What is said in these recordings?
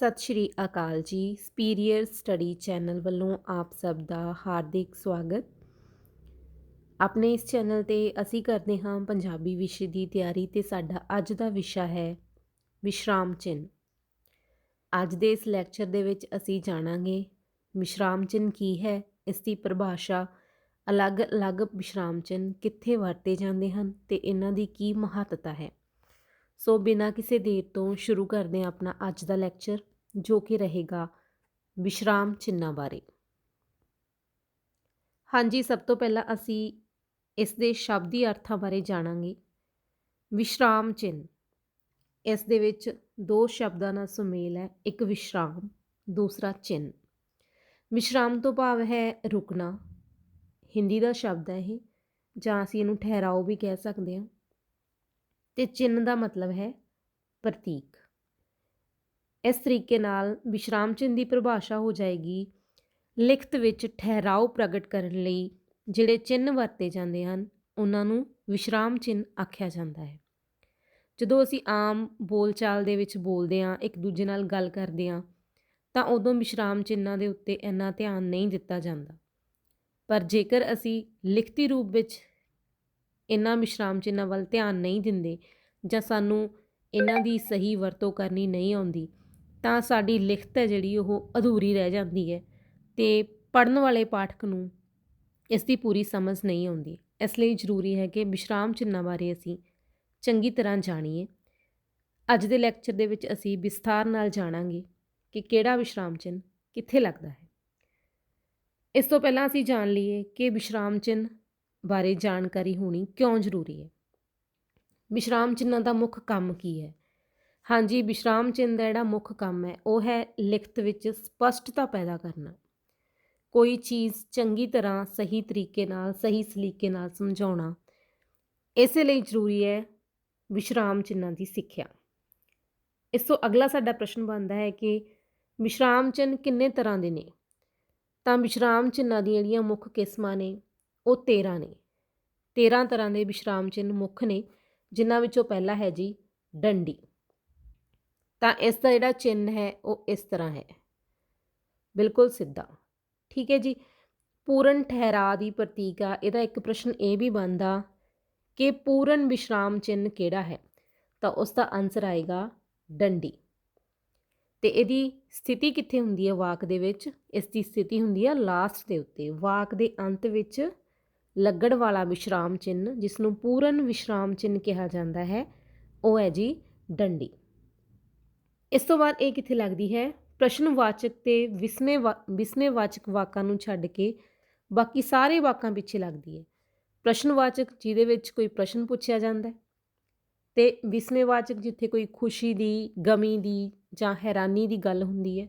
ਸਤਿ ਸ਼੍ਰੀ ਅਕਾਲ ਜੀ superior study channel ਵੱਲੋਂ ਆਪ ਸਭ ਦਾ ਹਾਰਦਿਕ ਸਵਾਗਤ। ਆਪਣੇ ਇਸ ਚੈਨਲ ਤੇ ਅਸੀਂ ਕਰਦੇ ਹਾਂ ਪੰਜਾਬੀ ਵਿਸ਼ੇ ਦੀ ਤਿਆਰੀ ਤੇ ਸਾਡਾ ਅੱਜ ਦਾ ਵਿਸ਼ਾ ਹੈ ਵਿਸ਼ਰਾਮ ਚਿੰਨ ਅੱਜ ਦੇ ਇਸ ਲੈਕਚਰ ਦੇ ਵਿੱਚ ਅਸੀਂ ਜਾਣਾਂਗੇ ਵਿਸ਼ਰਾਮ ਚਿੰਨ ਕੀ ਹੈ ਇਸ ਦੀ ਪਰਿਭਾਸ਼ਾ ਅਲੱਗ-ਅਲੱਗ ਵਿਸ਼ਰਾਮ ਚਿੰਨ ਕਿੱਥੇ ਵਰਤੇ ਜਾਂਦੇ ਹਨ ਤੇ ਇਹਨਾਂ ਦੀ ਕੀ ਮਹੱਤਤਾ ਹੈ। ਸੋ ਬਿਨਾਂ ਕਿਸੇ ਦੇਰ ਤੋਂ ਸ਼ੁਰੂ ਕਰਦੇ ਹਾਂ ਆਪਣਾ ਅੱਜ ਦਾ ਲੈਕਚਰ ਜੋ ਕਿ ਰਹੇਗਾ ਵਿਸ਼ਰਾਮ ਚਿੰਨਾਂ ਬਾਰੇ। ਹਾਂਜੀ, ਸਭ ਤੋਂ ਪਹਿਲਾਂ ਅਸੀਂ ਇਸ ਦੇ ਸ਼ਬਦੀ ਅਰਥਾਂ ਬਾਰੇ ਜਾਣਾਂਗੇ। ਵਿਸ਼ਰਾਮ ਚਿੰਨ ਇਸ ਦੇ ਵਿੱਚ ਦੋ ਸ਼ਬਦਾਂ ਦਾ ਸੁਮੇਲ ਹੈ, ਇੱਕ ਵਿਸ਼ਰਾਮ, ਦੂਸਰਾ ਚਿੰਨ ਵਿਸ਼ਰਾਮ ਤੋਂ ਭਾਵ ਹੈ ਰੁਕਣਾ। ਹਿੰਦੀ ਦਾ ਸ਼ਬਦ ਹੈ ਇਹ, ਜਾਂ ਅਸੀਂ ਇਹਨੂੰ ਠਹਿਰਾਓ ਵੀ ਕਹਿ ਸਕਦੇ ਹਾਂ। ਤੇ ਚਿੰਨ ਦਾ ਮਤਲਬ ਹੈ ਪ੍ਰਤੀਕ। ਇਸ ਤਰੀਕੇ ਨਾਲ ਵਿਸ਼ਰਾਮ ਚਿੰਨ੍ਹ ਦੀ ਪਰਿਭਾਸ਼ਾ ਹੋ ਜਾਏਗੀ। ਲਿਖਤ ਵਿੱਚ ਠਹਿਰਾਓ ਪ੍ਰਗਟ ਕਰਨ ਲਈ ਜਿਹੜੇ ਚਿੰਨ੍ਹ ਵਰਤੇ ਜਾਂਦੇ ਹਨ, ਉਹਨਾਂ ਨੂੰ ਵਿਸ਼ਰਾਮ ਚਿੰਨ੍ਹ ਆਖਿਆ ਜਾਂਦਾ ਹੈ। ਜਦੋਂ ਅਸੀਂ ਆਮ ਬੋਲਚਾਲ ਦੇ ਵਿੱਚ ਬੋਲਦੇ ਹਾਂ, ਇੱਕ ਦੂਜੇ ਨਾਲ ਗੱਲ ਕਰਦੇ ਹਾਂ, ਤਾਂ ਉਦੋਂ ਵਿਸ਼ਰਾਮ ਚਿੰਨਾਂ ਦੇ ਉੱਤੇ ਇੰਨਾ ਧਿਆਨ ਨਹੀਂ ਦਿੱਤਾ ਜਾਂਦਾ। ਪਰ ਜੇਕਰ ਅਸੀਂ ਲਿਖਤੀ ਰੂਪ ਵਿੱਚ ਇਹਨਾਂ ਵਿਸ਼ਰਾਮ ਚਿੰਨਾਂ ਵੱਲ ਧਿਆਨ ਨਹੀਂ ਦਿੰਦੇ ਜਾਂ ਸਾਨੂੰ ਇਹਨਾਂ ਦੀ ਸਹੀ ਵਰਤੋਂ ਕਰਨੀ ਨਹੀਂ ਆਉਂਦੀ ਤਾਂ ਸਾਡੀ ਲਿਖਤ ਹੈ ਜਿਹੜੀ ਉਹ ਅਧੂਰੀ ਰਹਿ ਜਾਂਦੀ ਹੈ ਤੇ ਪੜਨ ਵਾਲੇ ਪਾਠਕ ਨੂੰ ਇਸ ਦੀ ਪੂਰੀ ਸਮਝ ਨਹੀਂ ਆਉਂਦੀ। ਇਸ ਲਈ ਜ਼ਰੂਰੀ ਹੈ ਕਿ ਵਿਸ਼ਰਾਮ ਚਿੰਨਾਂ ਬਾਰੇ ਅਸੀਂ ਚੰਗੀ ਤਰ੍ਹਾਂ ਜਾਣੀਏ। ਅੱਜ ਦੇ ਲੈਕਚਰ ਦੇ ਵਿੱਚ ਅਸੀਂ ਵਿਸਥਾਰ ਨਾਲ ਜਾਣਾਂਗੇ ਕਿ ਕਿਹੜਾ ਵਿਸ਼ਰਾਮ ਚਿੰਨ ਕਿੱਥੇ ਲੱਗਦਾ ਹੈ। ਇਸ ਤੋਂ ਪਹਿਲਾਂ ਅਸੀਂ ਜਾਣ ਲਈਏ ਕਿ ਵਿਸ਼ਰਾਮ ਚਿੰਨ ਬਾਰੇ ਜਾਣਕਾਰੀ ਹੋਣੀ ਕਿਉਂ ਜ਼ਰੂਰੀ ਹੈ। ਵਿਸ਼ਰਾਮ ਚਿੰਨਾਂ ਦਾ ਮੁੱਖ ਕੰਮ ਕੀ ਹੈ? ਹਾਂਜੀ, ਵਿਸ਼ਰਾਮ ਚਿੰਨ੍ਹ ਦਾ ਜਿਹੜਾ ਮੁੱਖ ਕੰਮ ਹੈ, ਉਹ ਹੈ ਲਿਖਤ ਵਿੱਚ ਸਪਸ਼ਟਤਾ ਪੈਦਾ ਕਰਨਾ। ਕੋਈ ਚੀਜ਼ ਚੰਗੀ ਤਰ੍ਹਾਂ ਸਹੀ ਤਰੀਕੇ ਨਾਲ, ਸਹੀ ਸਲੀਕੇ ਨਾਲ ਸਮਝਾਉਣਾ, ਇਸੇ ਲਈ ਜ਼ਰੂਰੀ ਹੈ ਵਿਸ਼ਰਾਮ ਚਿੰਨਾਂ ਦੀ ਸਿੱਖਿਆ। ਇਸ ਤੋਂ ਅਗਲਾ ਸਾਡਾ ਪ੍ਰਸ਼ਨ ਬਣਦਾ ਹੈ ਕਿ ਵਿਸ਼ਰਾਮ ਚਿੰਨ੍ਹ ਕਿੰਨੇ ਤਰ੍ਹਾਂ ਦੇ ਨੇ? ਤਾਂ ਵਿਸ਼ਰਾਮ ਚਿੰਨਾਂ ਦੀਆਂ ਜਿਹੜੀਆਂ ਮੁੱਖ ਕਿਸਮਾਂ ਨੇ, ਉਹ 13 ਨੇ। 13 ਤਰ੍ਹਾਂ ਦੇ ਵਿਸ਼ਰਾਮ ਚਿੰਨ੍ਹ ਮੁੱਖ ਨੇ, ਜਿਨ੍ਹਾਂ ਵਿੱਚੋਂ ਪਹਿਲਾ ਹੈ ਜੀ, ਡੰਡੀ। ਤਾਂ ਇਸ ਦਾ ਜਿਹੜਾ ਚਿੰਨ ਹੈ, ਉਹ ਇਸ ਤਰ੍ਹਾਂ ਹੈ। ਬਿਲਕੁਲ ਸਿੱਧਾ। ਠੀਕ ਹੈ ਜੀ? ਪੂਰਨ ਠਹਿਰਾ ਦੀ ਪ੍ਰਤੀਕ ਆ। ਇਹਦਾ ਇੱਕ ਪ੍ਰਸ਼ਨ ਇਹ ਵੀ ਬਣਦਾ ਕਿ ਪੂਰਨ ਵਿਸ਼ਰਾਮ ਚਿੰਨ ਕਿਹੜਾ ਹੈ? ਤਾਂ ਉਸ ਦਾ ਆਨਸਰ ਆਏਗਾ ਡੰਡੀ। ਤੇ ਇਹਦੀ ਸਥਿਤੀ ਕਿੱਥੇ ਹੁੰਦੀ ਹੈ ਵਾਕ ਦੇ ਵਿੱਚ? ਇਸ ਦੀ ਸਥਿਤੀ ਹੁੰਦੀ ਹੈ ਲਾਸਟ ਦੇ ਉੱਤੇ। ਵਾਕ ਦੇ ਅੰਤ ਵਿੱਚ ਲੱਗਣ ਵਾਲਾ ਵਿਸ਼ਰਾਮ ਚਿੰਨ ਜਿਸ ਨੂੰ ਪੂਰਨ ਵਿਸ਼ਰਾਮ ਚਿੰਨ ਕਿਹਾ ਜਾਂਦਾ ਹੈ, ਉਹ ਹੈ ਜੀ ਡੰਡੀ। ਇਸ ਤੋਂ ਬਾਅਦ ਇਹ ਕਿੱਥੇ ਲੱਗਦੀ ਹੈ? ਪ੍ਰਸ਼ਨਵਾਚਕ ਤੇ ਵਿਸਮੇ ਵਿਸਮੇਵਾਚਕ ਵਾਕਾਂ ਨੂੰ ਛੱਡ ਕੇ ਬਾਕੀ ਸਾਰੇ ਵਾਕਾਂ ਪਿੱਛੇ ਲੱਗਦੀ ਹੈ। ਪ੍ਰਸ਼ਨਵਾਚਕ ਜਿਹਦੇ ਵਿੱਚ ਕੋਈ ਪ੍ਰਸ਼ਨ ਪੁੱਛਿਆ ਜਾਂਦਾ ਹੈ ਤੇ ਵਿਸਮੇਵਾਚਕ ਜਿੱਥੇ ਕੋਈ ਖੁਸ਼ੀ ਦੀ, ਗਮੀ ਦੀ ਜਾਂ ਹੈਰਾਨੀ ਦੀ ਗੱਲ ਹੁੰਦੀ ਹੈ,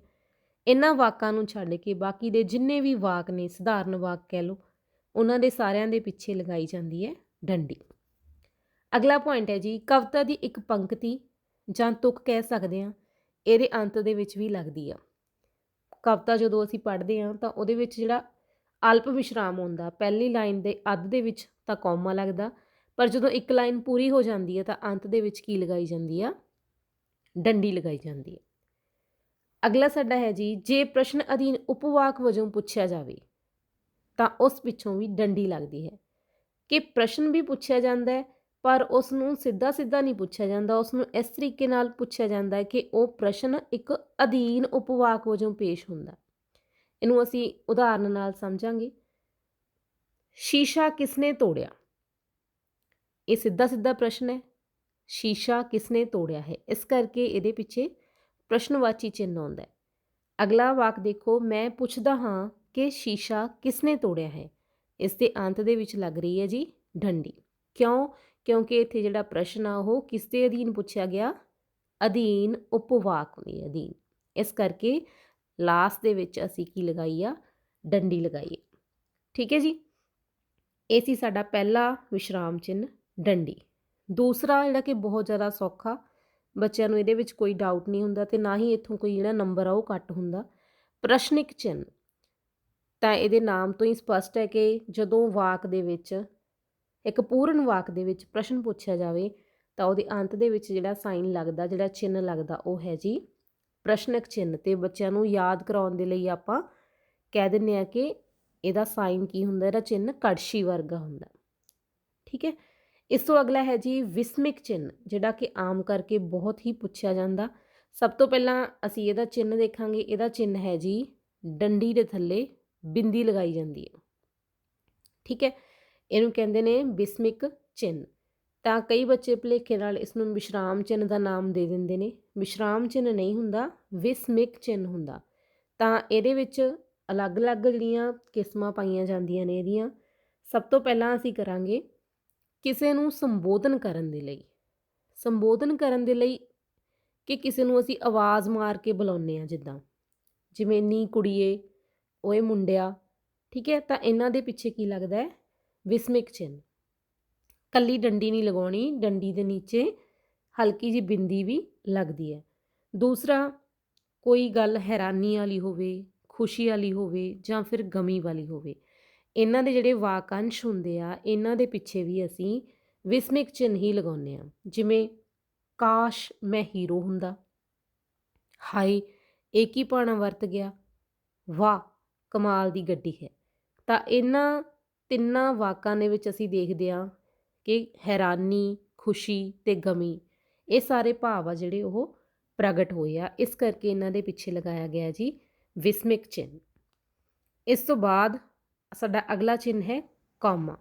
ਇਹਨਾਂ ਵਾਕਾਂ ਨੂੰ ਛੱਡ ਕੇ ਬਾਕੀ ਦੇ ਜਿੰਨੇ ਵੀ ਵਾਕ ਨੇ, ਸਧਾਰਨ ਵਾਕ ਕਹਿ ਲਓ, ਉਹਨਾਂ ਦੇ ਸਾਰਿਆਂ ਦੇ ਪਿੱਛੇ ਲਗਾਈ ਜਾਂਦੀ ਹੈ ਡੰਡੀ। ਅਗਲਾ ਪੁਆਇੰਟ ਹੈ ਜੀ, ਕਵਿਤਾ ਦੀ ਇੱਕ ਪੰਕਤੀ ਜਾਂ ਤੁਕ ਕਹਿ ਸਕਦੇ ਹਾਂ ਇਹਦੇ ਅੰਤ ਦੇ ਵਿੱਚ ਵੀ ਲੱਗਦੀ ਆ। ਕਵਿਤਾ ਜਦੋਂ ਅਸੀਂ ਪੜ੍ਹਦੇ ਹਾਂ ਤਾਂ ਉਹਦੇ ਵਿੱਚ ਜਿਹੜਾ ਅਲਪ ਵਿਸ਼ਰਾਮ ਹੁੰਦਾ, ਪਹਿਲੀ ਲਾਈਨ ਦੇ ਅੱਧ ਦੇ ਵਿੱਚ ਤਾਂ ਕੌਮਾ ਲੱਗਦਾ, ਪਰ ਜਦੋਂ ਇੱਕ ਲਾਈਨ ਪੂਰੀ ਹੋ ਜਾਂਦੀ ਹੈ ਤਾਂ ਅੰਤ ਦੇ ਵਿੱਚ ਕੀ ਲਗਾਈ ਜਾਂਦੀ ਆ? ਡੰਡੀ ਲਗਾਈ ਜਾਂਦੀ ਹੈ ਅਗਲਾ ਸਾਡਾ ਹੈ ਜੀ, ਜੇ ਪ੍ਰਸ਼ਨ ਅਧੀਨ ਉਪਵਾਕ ਵਜੋਂ ਪੁੱਛਿਆ ਜਾਵੇ ਤਾਂ ਉਸ ਪਿੱਛੋਂ ਵੀ ਡੰਡੀ ਲੱਗਦੀ ਹੈ। ਕਿ ਪ੍ਰਸ਼ਨ ਵੀ ਪੁੱਛਿਆ ਜਾਂਦਾ ਹੈ ਪਰ ਉਸ ਨੂੰ ਸਿੱਧਾ ਸਿੱਧਾ ਨਹੀਂ ਪੁੱਛਿਆ ਜਾਂਦਾ। ਉਸ ਨੂੰ ਇਸ ਤਰੀਕੇ ਨਾਲ ਪੁੱਛਿਆ ਜਾਂਦਾ ਹੈ ਕਿ ਉਹ ਪ੍ਰਸ਼ਨ ਇੱਕ ਅਧੀਨ ਉਪਵਾਕ ਵਜੋਂ ਪੇਸ਼ ਹੁੰਦਾ। ਇਹਨੂੰ ਅਸੀਂ ਉਦਾਹਰਨ ਨਾਲ ਸਮਝਾਂਗੇ। ਸ਼ੀਸ਼ਾ ਕਿਸਨੇ ਤੋੜਿਆ? ਇਹ ਸਿੱਧਾ ਸਿੱਧਾ ਪ੍ਰਸ਼ਨ ਹੈ। ਸ਼ੀਸ਼ਾ ਕਿਸਨੇ ਤੋੜਿਆ ਹੈ? ਇਸ ਕਰਕੇ ਇਹਦੇ ਪਿੱਛੇ ਪ੍ਰਸ਼ਨਵਾਚੀ ਚਿੰਨ੍ਹ ਆਉਂਦਾ ਹੈ। ਅਗਲਾ ਵਾਕ ਦੇਖੋ। ਮੈਂ ਪੁੱਛਦਾ ਹਾਂ ਕਿ ਸ਼ੀਸ਼ਾ ਕਿਸਨੇ ਤੋੜਿਆ ਹੈ? ਇਸ ਦੇ ਅੰਤ ਦੇ ਵਿੱਚ ਲੱਗ ਰਹੀ ਹੈ ਜੀ, ਡੰਡੀ। ਕਿਉਂ? ਕਿਉਂਕਿ ਇੱਥੇ ਜਿਹੜਾ ਪ੍ਰਸ਼ਨ ਆ, ਉਹ ਕਿਸ ਦੇ ਅਧੀਨ ਪੁੱਛਿਆ ਗਿਆ? ਅਧੀਨ ਉਪਵਾਕ ਦੇ ਅਧੀਨ। ਇਸ ਕਰਕੇ ਲਾਸਟ ਦੇ ਵਿੱਚ ਅਸੀਂ ਕੀ ਲਗਾਈ ਆ? ਡੰਡੀ ਲਗਾਈ ਠੀਕ ਹੈ ਜੀ? ਇਹ ਸੀ ਸਾਡਾ ਪਹਿਲਾ ਵਿਸ਼ਰਾਮ ਚਿੰਨ ਡੰਡੀ। ਦੂਸਰਾ ਜਿਹੜਾ ਕਿ ਬਹੁਤ ਜ਼ਿਆਦਾ ਸੌਖਾ, ਬੱਚਿਆਂ ਨੂੰ ਇਹਦੇ ਵਿੱਚ ਕੋਈ ਡਾਊਟ ਨਹੀਂ ਹੁੰਦਾ ਤੇ ਨਾ ਹੀ ਇੱਥੋਂ ਕੋਈ ਜਿਹੜਾ ਨੰਬਰ ਆ, ਉਹ ਕੱਟ ਹੁੰਦਾ। ਪ੍ਰਸ਼ਨਿਕ ਚਿੰਨ ਤਾਂ ਇਹਦੇ ਨਾਮ ਤੋਂ ਹੀ ਸਪਸ਼ਟ ਹੈ ਕਿ ਜਦੋਂ ਵਾਕ ਦੇ ਵਿੱਚ ਇੱਕ ਪੂਰਨ ਵਾਕ ਦੇ ਵਿੱਚ ਪ੍ਰਸ਼ਨ ਪੁੱਛਿਆ ਜਾਵੇ ਤਾਂ ਉਹਦੇ ਅੰਤ ਦੇ ਵਿੱਚ ਜਿਹੜਾ ਸਾਈਨ ਲੱਗਦਾ, ਜਿਹੜਾ ਚਿੰਨ ਲੱਗਦਾ ਉਹ ਹੈ ਜੀ ਪ੍ਰਸ਼ਨਕ ਚਿੰਨ੍ਹ ਤੇ ਬੱਚਿਆਂ ਨੂੰ ਯਾਦ ਕਰਾਉਣ ਦੇ ਲਈ ਆਪਾਂ ਕਹਿ ਦਿੰਨੇ ਆ ਕਿ ਇਹਦਾ ਸਾਈਨ ਕੀ ਹੁੰਦਾ, ਇਹਦਾ ਚਿੰਨ੍ਹ ਕੜਛੀ ਵਰਗਾ ਹੁੰਦਾ। ਠੀਕ ਹੈ? ਇਸ ਤੋਂ ਅਗਲਾ ਹੈ ਜੀ ਵਿਸਮਿਕ ਚਿੰਨ੍ਹ, ਜਿਹੜਾ ਕਿ ਆਮ ਕਰਕੇ ਬਹੁਤ ਹੀ ਪੁੱਛਿਆ ਜਾਂਦਾ। ਸਭ ਤੋਂ ਪਹਿਲਾਂ ਅਸੀਂ ਇਹਦਾ ਚਿੰਨ੍ਹ ਦੇਖਾਂਗੇ, ਇਹਦਾ ਚਿੰਨ੍ਹ ਹੈ ਜੀ ਡੰਡੀ ਦੇ ਥੱਲੇ ਬਿੰਦੀ ਲਗਾਈ ਜਾਂਦੀ ਹੈ। ਠੀਕ ਹੈ? ਇਹਨੂੰ ਕਹਿੰਦੇ ਨੇ ਵਿਸਮਿਕ ਚਿੰਨ੍ਹ। ਤਾਂ ਕਈ ਬੱਚੇ ਭੁਲੇਖੇ ਨਾਲ ਇਸ ਨੂੰ ਵਿਸ਼ਰਾਮ ਚਿੰਨ੍ਹ ਦਾ ਨਾਮ ਦੇ ਦਿੰਦੇ ਨੇ। ਵਿਸ਼ਰਾਮ ਚਿੰਨ੍ਹ ਨਹੀਂ ਹੁੰਦਾ, ਵਿਸਮਿਕ ਚਿੰਨ੍ਹ ਹੁੰਦਾ। ਤਾਂ ਇਹਦੇ ਵਿੱਚ ਅਲੱਗ-ਅਲੱਗ ਜਿਹੜੀਆਂ ਕਿਸਮਾਂ ਪਾਈਆਂ ਜਾਂਦੀਆਂ ਨੇ ਇਹਦੀਆਂ, ਸਭ ਤੋਂ ਪਹਿਲਾਂ ਅਸੀਂ ਕਰਾਂਗੇ ਕਿਸੇ ਨੂੰ ਸੰਬੋਧਨ ਕਰਨ ਦੇ ਲਈ। ਸੰਬੋਧਨ ਕਰਨ ਦੇ ਲਈ ਕਿ ਕਿਸੇ ਨੂੰ ਅਸੀਂ ਆਵਾਜ਼ ਮਾਰ ਕੇ ਬੁਲਾਉਂਦੇ ਆ ਜਿੱਦਾਂ, ਜਿਵੇਂ ਨੀ ਕੁੜੀਏ, ਓਏ ਮੁੰਡਿਆ, ਠੀਕ ਹੈ? ਤਾਂ ਇਹਨਾਂ ਦੇ ਪਿੱਛੇ ਕੀ ਲੱਗਦਾ ਹੈ? ਵਿਸਮਿਕ ਚਿੰਨ੍ਹ। ਕੱਲੀ ਡੰਡੀ ਨਹੀਂ ਲਗਾਉਣੀ, ਡੰਡੀ ਦੇ ਨੀਚੇ ਹਲਕੀ ਜੀ ਬਿੰਦੀ ਵੀ ਲੱਗਦੀ ਹੈ। ਦੂਸਰਾ, ਕੋਈ ਗੱਲ ਹੈਰਾਨੀ ਵਾਲੀ ਹੋਵੇ, ਖੁਸ਼ੀ ਵਾਲੀ ਹੋਵੇ ਜਾਂ ਫਿਰ ਗਮੀ ਵਾਲੀ ਹੋਵੇ, ਇਹਨਾਂ ਦੇ ਜਿਹੜੇ ਵਾਕਾਂਸ਼ ਹੁੰਦੇ ਆ, ਇਹਨਾਂ ਦੇ ਪਿੱਛੇ ਵੀ ਅਸੀਂ ਵਿਸਮਿਕ ਚਿੰਨ੍ਹ ਹੀ ਲਗਾਉਂਦੇ ਆ ਜਿਵੇਂ, ਕਾਸ਼ ਮੈਂ ਹੀਰੋ ਹੁੰਦਾ। ਹਾਏ ਇਹ ਕੀ ਪਾਣਾ ਵਰਤ ਗਿਆ। ਵਾਹ, ਕਮਾਲ ਦੀ ਗੱਡੀ ਹੈ। ਤਾਂ ਇਹਨਾਂ ਤਿੰਨਾਂ ਵਾਕਾਂ ਦੇ ਵਿੱਚ ਅਸੀਂ ਦੇਖਦੇ ਹਾਂ ਕਿ ਹੈਰਾਨੀ, ਖੁਸ਼ੀ ਅਤੇ ਗਮੀ ਇਹ ਸਾਰੇ ਭਾਵ ਆ ਜਿਹੜੇ ਉਹ ਪ੍ਰਗਟ ਹੋਏ ਆ। ਇਸ ਕਰਕੇ ਇਹਨਾਂ ਦੇ ਪਿੱਛੇ ਲਗਾਇਆ ਗਿਆ ਜੀ ਵਿਸਮਿਕ ਚਿੰਨ੍ਹ। ਇਸ ਤੋਂ ਬਾਅਦ ਸਾਡਾ ਅਗਲਾ ਚਿੰਨ੍ਹ ਹੈ ਕੌਮਾ।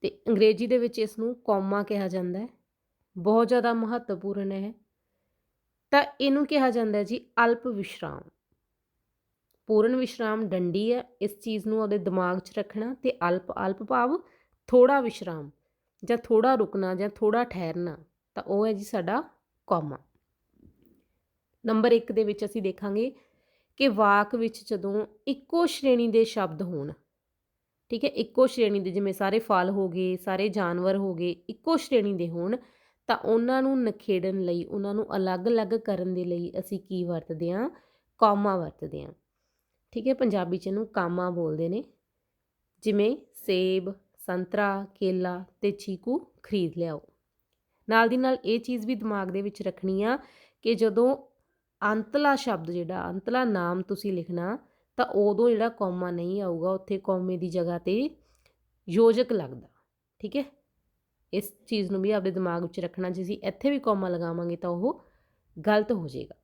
ਤੇ ਅੰਗਰੇਜ਼ੀ ਦੇ ਵਿੱਚ ਇਸ ਨੂੰ ਕੌਮਾ ਕਿਹਾ ਜਾਂਦਾ ਹੈ। ਬਹੁਤ ਜ਼ਿਆਦਾ ਮਹੱਤਵਪੂਰਨ ਹੈ। ਤਾਂ ਇਹਨੂੰ ਕਿਹਾ ਜਾਂਦਾ ਹੈ ਜੀ ਅਲਪ ਵਿਸ਼ਰਾਮ। ਪੂਰਨ ਵਿਸ਼ਰਾਮ ਡੰਡੀ ਹੈ, ਇਸ ਚੀਜ਼ ਨੂੰ ਉਹਦੇ ਦਿਮਾਗ 'ਚ ਰੱਖਣਾ ਤੇ ਅਲਪ ਅਲਪ ਭਾਵ ਥੋੜਾ ਵਿਸ਼ਰਾਮ ਜਾਂ ਥੋੜਾ ਰੁਕਣਾ ਜਾਂ ਥੋੜਾ ਠਹਿਰਨਾ, ਤਾਂ ਉਹ ਹੈ ਜੀ ਸਾਡਾ ਕੌਮਾ। ਨੰਬਰ 1 ਦੇ ਵਿੱਚ ਅਸੀਂ ਦੇਖਾਂਗੇ ਕਿ ਵਾਕ ਵਿੱਚ ਜਦੋਂ ਇੱਕੋ ਸ਼੍ਰੇਣੀ ਦੇ ਸ਼ਬਦ ਹੋਣ, ਠੀਕ ਹੈ, ਇੱਕੋ ਸ਼੍ਰੇਣੀ ਦੇ ਜਿਵੇਂ ਸਾਰੇ ਫਲ ਹੋ ਗਏ, ਸਾਰੇ ਜਾਨਵਰ ਹੋ ਗਏ, ਇੱਕੋ ਸ਼੍ਰੇਣੀ ਦੇ ਹੋਣ, ਤਾਂ ਉਹਨਾਂ ਨੂੰ ਨਖੇੜਨ ਲਈ, ਉਹਨਾਂ ਨੂੰ ਅਲੱਗ-ਅਲੱਗ ਕਰਨ ਦੇ ਲਈ ਅਸੀਂ ਕੀ ਵਰਤਦੇ ਹਾਂ? ਕੌਮਾ ਵਰਤਦੇ ਹਾਂ। ਠੀਕ ਹੈ, ਪੰਜਾਬੀ ਚ ਇਹਨੂੰ ਕਾਮਾ ਬੋਲਦੇ ਨੇ। ਜਿਵੇਂ ਸੇਬ, ਸੰਤਰਾ, ਕੇਲਾ ਤੇ ਚੀਕੂ ਖਰੀਦ ਲਿਆਓ। ਨਾਲ ਦੀ ਨਾਲ ਇਹ ਚੀਜ਼ ਵੀ ਦਿਮਾਗ ਦੇ ਵਿੱਚ ਰੱਖਣੀ ਆ ਕਿ ਜਦੋਂ ਅੰਤਲਾ ਸ਼ਬਦ ਜਿਹੜਾ, ਅੰਤਲਾ ਨਾਮ ਤੁਸੀਂ ਲਿਖਣਾ, ਤਾਂ ਉਦੋਂ ਜਿਹੜਾ ਕੌਮਾ ਨਹੀਂ ਆਊਗਾ, ਉੱਥੇ ਕੌਮੇ ਦੀ ਜਗ੍ਹਾ ਤੇ ਯੋਜਕ ਲੱਗਦਾ। ਠੀਕ ਹੈ, ਇਸ ਚੀਜ਼ ਨੂੰ ਵੀ ਆਪਣੇ ਦਿਮਾਗ ਵਿੱਚ ਰੱਖਣਾ, ਜੇ ਅਸੀਂ ਇੱਥੇ ਵੀ ਕੌਮਾ ਲਗਾਵਾਂਗੇ ਤਾਂ ਉਹ ਗਲਤ ਹੋ ਜਾਏਗਾ।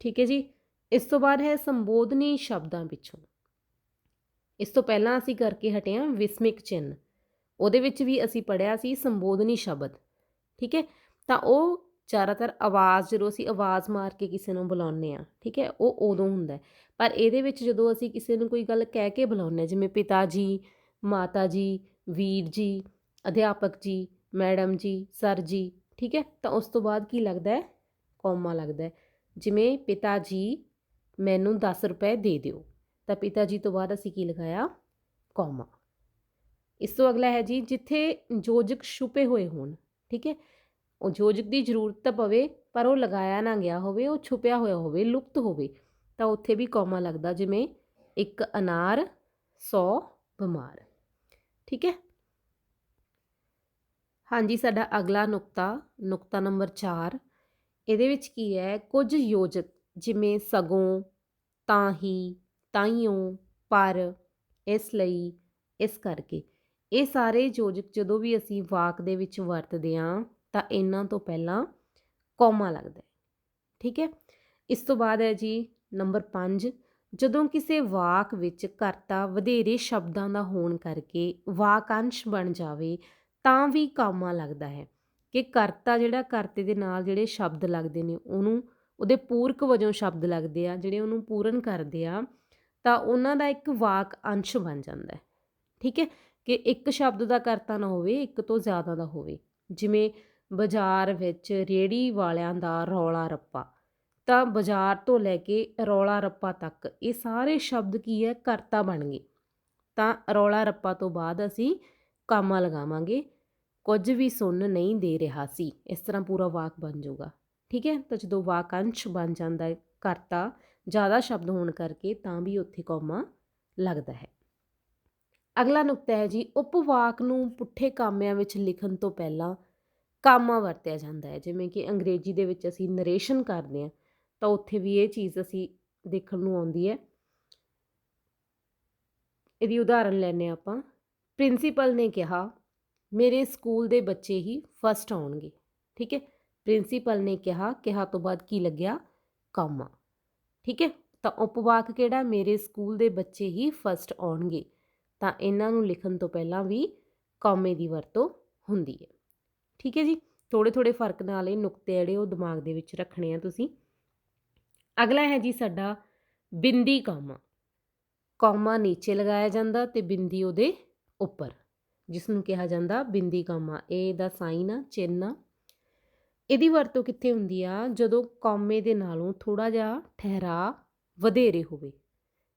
ਠੀਕ ਹੈ ਜੀ ਇਸ ਤੋਂ ਬਾਅਦ ਹੈ ਸੰਬੋਧਨੀ ਸ਼ਬਦਾਂ ਪਿੱਛੋਂ। ਇਸ ਤੋਂ ਪਹਿਲਾਂ ਅਸੀਂ ਕਰਕੇ ਹਟੇ ਹਾਂ ਵਿਸਮਿਕ ਚਿੰਨ ਉਹਦੇ ਵਿੱਚ ਵੀ ਅਸੀਂ ਪੜਿਆ ਸੀ ਸੰਬੋਧਨੀ ਸ਼ਬਦ, ਠੀਕ ਹੈ? ਤਾਂ ਉਹ ਜ਼ਿਆਦਾਤਰ ਆਵਾਜ਼, ਜਦੋਂ ਅਸੀਂ ਆਵਾਜ਼ ਮਾਰ ਕੇ ਕਿਸੇ ਨੂੰ ਬੁਲਾਉਂਦੇ ਆ ਠੀਕ ਹੈ? ਉਹ ਉਦੋਂ ਹੁੰਦਾ ਪਰ ਇਹਦੇ ਵਿੱਚ ਜਦੋਂ ਅਸੀਂ ਕਿਸੇ ਨੂੰ ਕੋਈ ਗੱਲ ਕਹਿ ਕੇ ਬੁਲਾਉਂਦੇ ਜਿਵੇਂ ਪਿਤਾ ਜੀ ਮਾਤਾ ਜੀ ਵੀਰ ਜੀ ਅਧਿਆਪਕ ਜੀ, ਮੈਡਮ ਜੀ, ਸਰ ਜੀ, ਠੀਕ ਹੈ? ਤਾਂ ਉਸ ਤੋਂ ਬਾਅਦ ਕੀ ਲੱਗਦਾ ਹੈ? ਕੌਮਾ ਲੱਗਦਾ ਹੈ। ਜਿਵੇਂ ਪਿਤਾ ਜੀ ਮੈਨੂੰ 10 ਰੁਪਏ ਦੇ ਦਿਓ। ਤਾਂ ਪਿਤਾ ਜੀ ਤੋਂ ਬਾਅਦ ਅਸੀਂ ਕੀ ਲਗਾਇਆ? ਕੌਮਾ। ਇਸ ਤੋਂ ਅਗਲਾ ਹੈ ਜੀ, ਜਿੱਥੇ ਯੋਜਕ ਛੁਪੇ ਹੋਏ ਹੋਣ, ਠੀਕ ਹੈ? ਉਹ ਯੋਜਕ ਦੀ ਜ਼ਰੂਰਤ ਤਾਂ ਪਵੇ, ਪਰ ਉਹ ਲਗਾਇਆ ਨਾ ਗਿਆ ਹੋਵੇ, ਉਹ ਛੁਪਿਆ ਹੋਇਆ ਹੋਵੇ, ਲੁਪਤ ਹੋਵੇ, ਤਾਂ ਉੱਥੇ ਵੀ ਕੌਮਾ ਲੱਗਦਾ, ਜਿਵੇਂ ਇੱਕ ਅਨਾਰ 100 ਬਿਮਾਰ, ਠੀਕ ਹੈ? ਹਾਂਜੀ, ਸਾਡਾ ਅਗਲਾ ਨੁਕਤਾ ਨੁਕਤਾ ਨੰਬਰ 4 ਇਹਦੇ ਵਿੱਚ ਕੀ ਹੈ? ਕੁਝ ਯੋਜਕ, ਜਿਵੇਂ ਸਗੋਂ ਤਾਂ ਹੀ ਤਾਈਓ ਪਰ ਇਸ ਲਈ ਇਸ ਕਰਕੇ। ਇਹ ਸਾਰੇ ਯੋਜਕ ਜਦੋਂ ਵੀ ਅਸੀਂ ਵਾਕ ਦੇ ਵਿੱਚ ਵਰਤਦੇ ਹਾਂ ਤਾਂ ਇਹਨਾਂ ਤੋਂ ਪਹਿਲਾਂ ਕੌਮਾ ਲੱਗਦਾ ਹੈ। ਠੀਕ ਹੈ? ਇਸ ਤੋਂ ਬਾਅਦ ਹੈ ਜੀ ਨੰਬਰ 5 ਜਦੋਂ ਕਿਸੇ ਵਾਕ ਵਿੱਚ ਕਰਤਾ ਵਧੇਰੇ ਸ਼ਬਦਾਂ ਦਾ ਹੋਣ ਕਰਕੇ ਵਾਕਾਂਸ਼ ਬਣ ਜਾਵੇ, ਤਾਂ ਵੀ ਕਾਮਾ ਲੱਗਦਾ ਹੈ ਕਿ ਕਰਤਾ ਜਿਹੜਾ ਕਰਤੇ ਦੇ ਨਾਲ ਜਿਹੜੇ ਸ਼ਬਦ ਲੱਗਦੇ ਨੇ, ਉਹਨੂੰ ਉਹਦੇ ਪੂਰਕ ਵਜੋਂ ਸ਼ਬਦ ਲੱਗਦੇ ਆ, ਜਿਹੜੇ ਉਹਨੂੰ ਪੂਰਨ ਕਰਦੇ ਆ, ਤਾਂ ਉਹਨਾਂ ਦਾ ਇੱਕ ਵਾਕ ਅੰਸ਼ ਬਣ ਜਾਂਦਾ ਹੈ। ਠੀਕ ਹੈ? ਕਿ ਇੱਕ ਸ਼ਬਦ ਦਾ ਕਰਤਾ ਨਾ ਹੋਵੇ, ਇੱਕ ਤੋਂ ਜ਼ਿਆਦਾ ਦਾ ਹੋਵੇ। ਜਿਵੇਂ ਬਾਜ਼ਾਰ ਵਿੱਚ ਰੇੜੀ ਵਾਲਿਆਂ ਦਾ ਰੌਲਾ ਰੱਪਾ, ਤਾਂ ਬਾਜ਼ਾਰ ਤੋਂ ਲੈ ਕੇ ਰੌਲਾ ਰੱਪਾ ਤੱਕ ਇਹ ਸਾਰੇ ਸ਼ਬਦ ਕੀ ਹੈ? ਕਰਤਾ ਬਣ ਗਏ। ਤਾਂ ਰੌਲਾ ਰੱਪਾ ਤੋਂ ਬਾਅਦ ਅਸੀਂ ਕਾਮਾ ਲਗਾਵਾਂਗੇ, ਕੁਝ ਵੀ ਸੁਣ ਨਹੀਂ ਦੇ ਰਿਹਾ ਸੀ। ਇਸ ਤਰ੍ਹਾਂ ਪੂਰਾ ਵਾਕ ਬਣ ਜਾਊਗਾ। ਠੀਕ ਹੈ? ਤਾਂ ਜਦੋਂ ਵਾਕਾਂਸ਼ ਬਣ ਜਾਂਦਾ ਹੈ, ਕਰਤਾ ਜ਼ਿਆਦਾ ਸ਼ਬਦ ਹੋਣ ਕਰਕੇ ਤਾਂ ਵੀ ਉੱਥੇ ਕੋਮਾ ਲੱਗਦਾ ਹੈ। ਅਗਲਾ ਨੁਕਤਾ ਹੈ ਜੀ, ਉਪਵਾਕ ਨੂੰ ਪੁੱਠੇ ਕਾਮਿਆਂ ਵਿੱਚ ਲਿਖਣ ਤੋਂ ਪਹਿਲਾਂ ਕਾਮਾ ਵਰਤਿਆ ਜਾਂਦਾ ਹੈ। ਜਿਵੇਂ ਕਿ ਅੰਗਰੇਜ਼ੀ ਦੇ ਵਿੱਚ ਅਸੀਂ ਨਰੇਸ਼ਨ ਕਰਦੇ ਹਾਂ, ਤਾਂ ਉੱਥੇ ਵੀ ਇਹ ਚੀਜ਼ ਅਸੀਂ ਦੇਖਣ ਨੂੰ ਆਉਂਦੀ ਹੈ। ਇਹਦੀ ਉਦਾਹਰਨ ਲੈਨੇ ਆਪਾਂ। ਪ੍ਰਿੰਸੀਪਲ ਨੇ ਕਿਹਾ, ਮੇਰੇ ਸਕੂਲ ਦੇ ਬੱਚੇ ਹੀ ਫਸਟ ਆਉਣਗੇ। ਠੀਕ ਹੈ? ਪ੍ਰਿੰਸੀਪਲ ਨੇ ਕਿਹਾ ਕਿਹਾ ਤੋਂ ਬਾਅਦ ਕੀ ਲੱਗਿਆ? ਕਾਮਾ। ਠੀਕ ਹੈ? ਤਾਂ ਉਪਵਾਕ ਕਿਹੜਾ? ਮੇਰੇ ਸਕੂਲ ਦੇ ਬੱਚੇ ਹੀ ਫਸਟ ਆਉਣਗੇ। ਤਾਂ ਇਹਨਾਂ ਨੂੰ ਲਿਖਣ ਤੋਂ ਪਹਿਲਾਂ ਵੀ ਕਾਮੇ ਦੀ ਵਰਤੋਂ ਹੁੰਦੀ ਹੈ। ਠੀਕ ਹੈ ਜੀ? ਥੋੜੇ ਥੋੜੇ ਫ਼ਰਕ ਨਾਲ ਇਹ ਨੁਕਤੇ ਜਿਹੜੇ ਉਹ ਦਿਮਾਗ ਦੇ ਵਿੱਚ ਰੱਖਣੇ ਆ ਤੁਸੀਂ। ਅਗਲਾ ਹੈ ਜੀ ਸਾਡਾ ਬਿੰਦੀ ਕਾਮਾ। ਕਾਮਾ ਨੀਚੇ ਲਗਾਇਆ ਜਾਂਦਾ ਤੇ ਬਿੰਦੀ ਉਹਦੇ ਉੱਪਰ, ਜਿਸ ਨੂੰ ਕਿਹਾ ਜਾਂਦਾ ਬਿੰਦੀ ਕਾਮਾ। ਇਹ ਦਾ ਸਾਈਨ ਆ, ਚਿੰਨ੍ਹ ਆ ਇਹਦੀ ਵਰਤੋਂ ਕਿੱਥੇ ਹੁੰਦੀ ਆ? ਜਦੋਂ ਕੌਮੇ ਦੇ ਨਾਲੋਂ ਥੋੜਾ ਜਿਹਾ ਠਹਿਰਾ ਵਧੇਰੇ ਹੋਵੇ।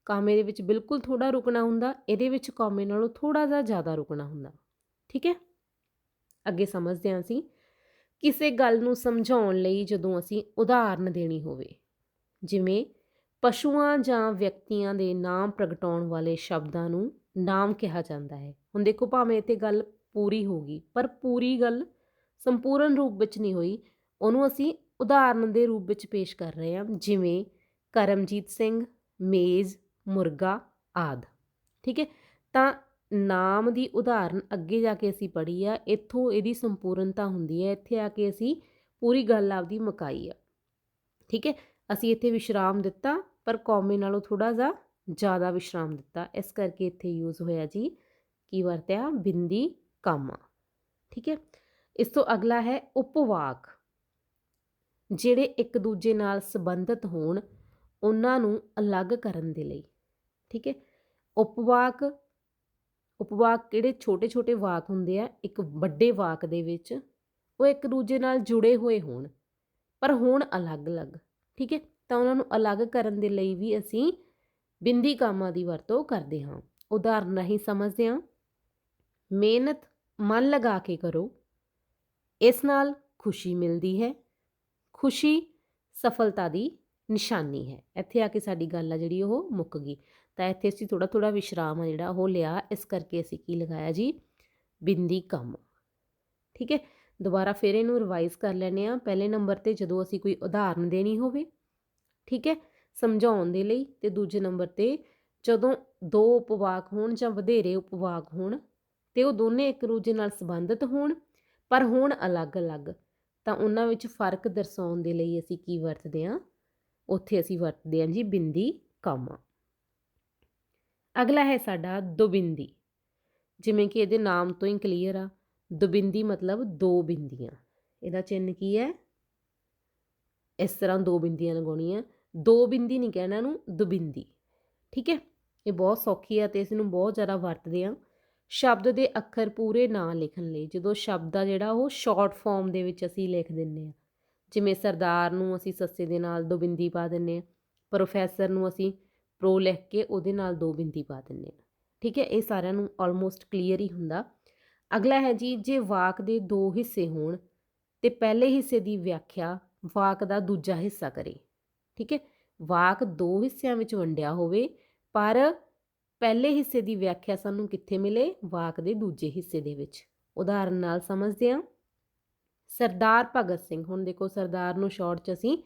ਕਾਮੇ ਦੇ ਵਿੱਚ ਬਿਲਕੁਲ ਥੋੜਾ ਰੁਕਣਾ ਹੁੰਦਾ, ਇਹਦੇ ਵਿੱਚ ਕੌਮੇ ਨਾਲੋਂ ਥੋੜਾ ਜਿਹਾ ਜ਼ਿਆਦਾ ਰੁਕਣਾ ਹੁੰਦਾ। ਠੀਕ ਹੈ? ਅੱਗੇ ਸਮਝਦੇ ਹਾਂ ਅਸੀਂ। ਕਿਸੇ ਗੱਲ ਨੂੰ ਸਮਝਾਉਣ ਲਈ ਜਦੋਂ ਅਸੀਂ ਉਦਾਹਰਨ ਦੇਣੀ ਹੋਵੇ, ਜਿਵੇਂ ਪਸ਼ੂਆਂ ਜਾਂ ਵਿਅਕਤੀਆਂ ਦੇ ਨਾਮ ਪ੍ਰਗਟਾਉਣ ਵਾਲੇ ਸ਼ਬਦਾਂ ਨੂੰ ਨਾਮ ਕਿਹਾ ਜਾਂਦਾ ਹੈ। ਹੁਣ ਦੇਖੋ, ਭਾਵੇਂ ਇੱਥੇ ਗੱਲ ਪੂਰੀ ਹੋ ਗਈ, ਪਰ ਪੂਰੀ ਗੱਲ ਸੰਪੂਰਨ ਰੂਪ ਵਿੱਚ ਨਹੀਂ ਹੋਈ। ਉਹਨੂੰ ਅਸੀਂ ਉਦਾਹਰਨ ਦੇ ਰੂਪ ਵਿੱਚ ਪੇਸ਼ ਕਰ ਰਹੇ ਹਾਂ, ਜਿਵੇਂ ਕਰਮਜੀਤ ਸਿੰਘ, ਮੇਜ਼, ਮੁਰਗਾ ਆਦ। ਠੀਕ ਹੈ? ਤਾਂ ਨਾਮ ਦੀ ਉਦਾਹਰਨ ਅੱਗੇ ਜਾ ਕੇ ਅਸੀਂ ਪੜ੍ਹੀ ਆ, ਇੱਥੋਂ ਇਹਦੀ ਸੰਪੂਰਨਤਾ ਹੁੰਦੀ ਹੈ, ਇੱਥੇ ਆ ਕੇ ਅਸੀਂ ਪੂਰੀ ਗੱਲ ਆਪਦੀ ਮਕਾਈ ਆ। ਠੀਕ ਹੈ? ਅਸੀਂ ਇੱਥੇ ਵਿਸ਼ਰਾਮ ਦਿੱਤਾ, ਪਰ ਕੌਮੇ ਨਾਲੋਂ ਥੋੜਾ ਜਿਹਾ ਜ਼ਿਆਦਾ ਵਿਸ਼ਰਾਮ ਦਿੱਤਾ। ਇਸ ਕਰਕੇ ਇੱਥੇ ਯੂਜ਼ ਹੋਇਆ ਜੀ, ਕੀ ਵਰਤਿਆ? ਬਿੰਦੀ, ਕਾਮਾ। ਠੀਕ ਹੈ? ਇਸ ਤੋਂ ਅਗਲਾ ਹੈ ਉਪਵਾਕ। ਜਿਹੜੇ ਇੱਕ ਦੂਜੇ ਨਾਲ ਸੰਬੰਧਿਤ ਹੋਣ, ਉਹਨਾਂ ਨੂੰ ਅਲੱਗ ਕਰਨ ਦੇ ਲਈ। ਠੀਕ ਹੈ? ਉਪਵਾਕ ਉਪਵਾਕ ਕਿਹੜੇ ਛੋਟੇ-ਛੋਟੇ ਵਾਕ ਹੁੰਦੇ ਆ? ਇੱਕ ਵੱਡੇ ਵਾਕ ਦੇ ਵਿੱਚ ਉਹ ਇੱਕ ਦੂਜੇ ਨਾਲ ਜੁੜੇ ਹੋਏ ਹੋਣ, ਪਰ ਹੋਣ ਅਲੱਗ-ਅਲੱਗ। ਠੀਕ ਹੈ? ਤਾਂ ਉਹਨਾਂ ਨੂੰ ਅਲੱਗ ਕਰਨ ਦੇ ਲਈ ਵੀ ਅਸੀਂ ਬਿੰਦੀ ਕਾਮਾ ਦੀ ਵਰਤੋਂ ਕਰਦੇ ਹਾਂ। ਉਦਾਹਰਨ ਰਾਹੀਂ ਸਮਝਦੇ ਹਾਂ, ਮਿਹਨਤ ਮਨ ਲਗਾ ਕੇ ਕਰੋ ਇਸ ਨਾਲ ਖੁਸ਼ੀ ਮਿਲਦੀ ਹੈ। ਖੁਸ਼ੀ ਸਫਲਤਾ ਦੀ ਨਿਸ਼ਾਨੀ ਹੈ। ਇੱਥੇ ਆ ਕੇ ਸਾਡੀ ਗੱਲ ਆ ਜਿਹੜੀ ਉਹ ਮੁੱਕ ਗਈ। ਤਾਂ ਇੱਥੇ ਅਸੀਂ ਥੋੜਾ ਥੋੜਾ ਵਿਸ਼ਰਾਮ ਆ ਜਿਹੜਾ ਉਹ ਲਿਆ। ਇਸ ਕਰਕੇ ਅਸੀਂ ਕੀ ਲਗਾਇਆ ਜੀ? ਬਿੰਦੀ ਕੰਮ। ਠੀਕ ਹੈ? ਦੁਬਾਰਾ ਫਿਰ ਇਹਨੂੰ ਰਿਵਾਈਜ਼ ਕਰ ਲੈਨੇ ਆ ਪਹਿਲੇ ਨੰਬਰ ਤੇ ਜਦੋਂ ਅਸੀਂ ਕੋਈ ਉਦਾਹਰਨ ਦੇਣੀ ਹੋਵੇ, ਠੀਕ ਹੈ? ਸਮਝਾਉਣ ਦੇ ਲਈ ਤੇ ਦੂਜੇ ਨੰਬਰ ਤੇ ਜਦੋਂ ਦੋ ਉਪਵਾਕ ਹੋਣ ਜਾਂ ਵਧੇਰੇ ਉਪਵਾਕ ਹੋਣ ਤੇ ਉਹ ਦੋਨੇ ਇੱਕ ਦੂਜੇ ਨਾਲ ਸੰਬੰਧਿਤ ਹੋਣ ਪਰ ਹੋਣ ਅਲੱਗ-ਅਲੱਗ, ਤਾਂ ਉਹਨਾਂ ਵਿੱਚ ਫ਼ਰਕ ਦਰਸਾਉਣ ਦੇ ਲਈ ਅਸੀਂ ਕੀ ਵਰਤਦੇ ਹਾਂ? ਉੱਥੇ ਅਸੀਂ ਵਰਤਦੇ ਹਾਂ ਜੀ ਬਿੰਦੀ, ਕਾਮਾ। ਅਗਲਾ ਹੈ ਸਾਡਾ ਦੁਬਿੰਦੀ। ਜਿਵੇਂ ਕਿ ਇਹਦੇ ਨਾਮ ਤੋਂ ਹੀ ਕਲੀਅਰ ਆ। ਦੁਬਿੰਦੀ ਮਤਲਬ ਦੋ ਬਿੰਦੀਆਂ। ਇਹਦਾ ਚਿੰਨ੍ਹ ਕੀ ਹੈ? ਇਸ ਤਰ੍ਹਾਂ ਦੋ ਬਿੰਦੀਆਂ ਲਗਾਉਣੀਆਂ। ਦੋ ਬਿੰਦੀ ਨਹੀਂ ਕਹਿਣਾ ਇਹਨੂੰ ਦੁਬਿੰਦੀ। ਠੀਕ ਹੈ? ਇਹ ਬਹੁਤ ਸੌਖੀ ਆ ਤੇ ਇਸ ਨੂੰ ਬਹੁਤ ਜ਼ਿਆਦਾ ਵਰਤਦੇ ਆ ਸ਼ਬਦ ਦੇ ਅੱਖਰ ਪੂਰੇ ਨਾ ਲਿਖਣ ਲਈ। ਜਦੋਂ ਸ਼ਬਦ ਆ ਜਿਹੜਾ, ਉਹ ਸ਼ਾਰਟ ਫਾਰਮ ਦੇ ਵਿੱਚ ਅਸੀਂ ਲਿਖ ਦਿੰਨੇ ਆ। ਜਿਵੇਂ ਸਰਦਾਰ ਨੂੰ ਅਸੀਂ ਸੱਸੇ ਦੇ ਨਾਲ ਦੋ ਬਿੰਦੀ ਪਾ ਦਿੰਨੇ ਆ, ਪ੍ਰੋਫੈਸਰ ਨੂੰ ਅਸੀਂ ਪ੍ਰੋ ਲਿਖ ਕੇ ਉਹਦੇ ਨਾਲ ਦੋ ਬਿੰਦੀ ਪਾ ਦਿੰਨੇ ਆ। ਠੀਕ ਹੈ, ਇਹ ਸਾਰਿਆਂ ਨੂੰ ਆਲਮੋਸਟ ਕਲੀਅਰ ਹੀ ਹੁੰਦਾ। ਅਗਲਾ ਹੈ ਜੀ, ਜੇ ਵਾਕ ਦੇ ਦੋ ਹਿੱਸੇ ਹੋਣ ਤੇ ਪਹਿਲੇ ਹਿੱਸੇ ਦੀ ਵਿਆਖਿਆ ਵਾਕ ਦਾ ਦੂਜਾ ਹਿੱਸਾ ਕਰੇ। ਠੀਕ ਹੈ, ਵਾਕ ਦੋ ਹਿੱਸਿਆਂ ਵਿੱਚ ਵੰਡਿਆ ਹੋਵੇ, ਪਰ ਪਹਿਲੇ ਹਿੱਸੇ ਦੀ ਵਿਆਖਿਆ ਸਾਨੂੰ ਕਿੱਥੇ ਮਿਲੇ? ਵਾਕ ਦੇ ਦੂਜੇ ਹਿੱਸੇ ਦੇ ਵਿੱਚ। ਉਦਾਹਰਨ ਨਾਲ ਸਮਝਦੇ ਹਾਂ। ਸਰਦਾਰ ਭਗਤ ਸਿੰਘ, ਹੁਣ ਦੇਖੋ ਸਰਦਾਰ ਨੂੰ ਸ਼ਾਰਟ ਚ ਅਸੀਂ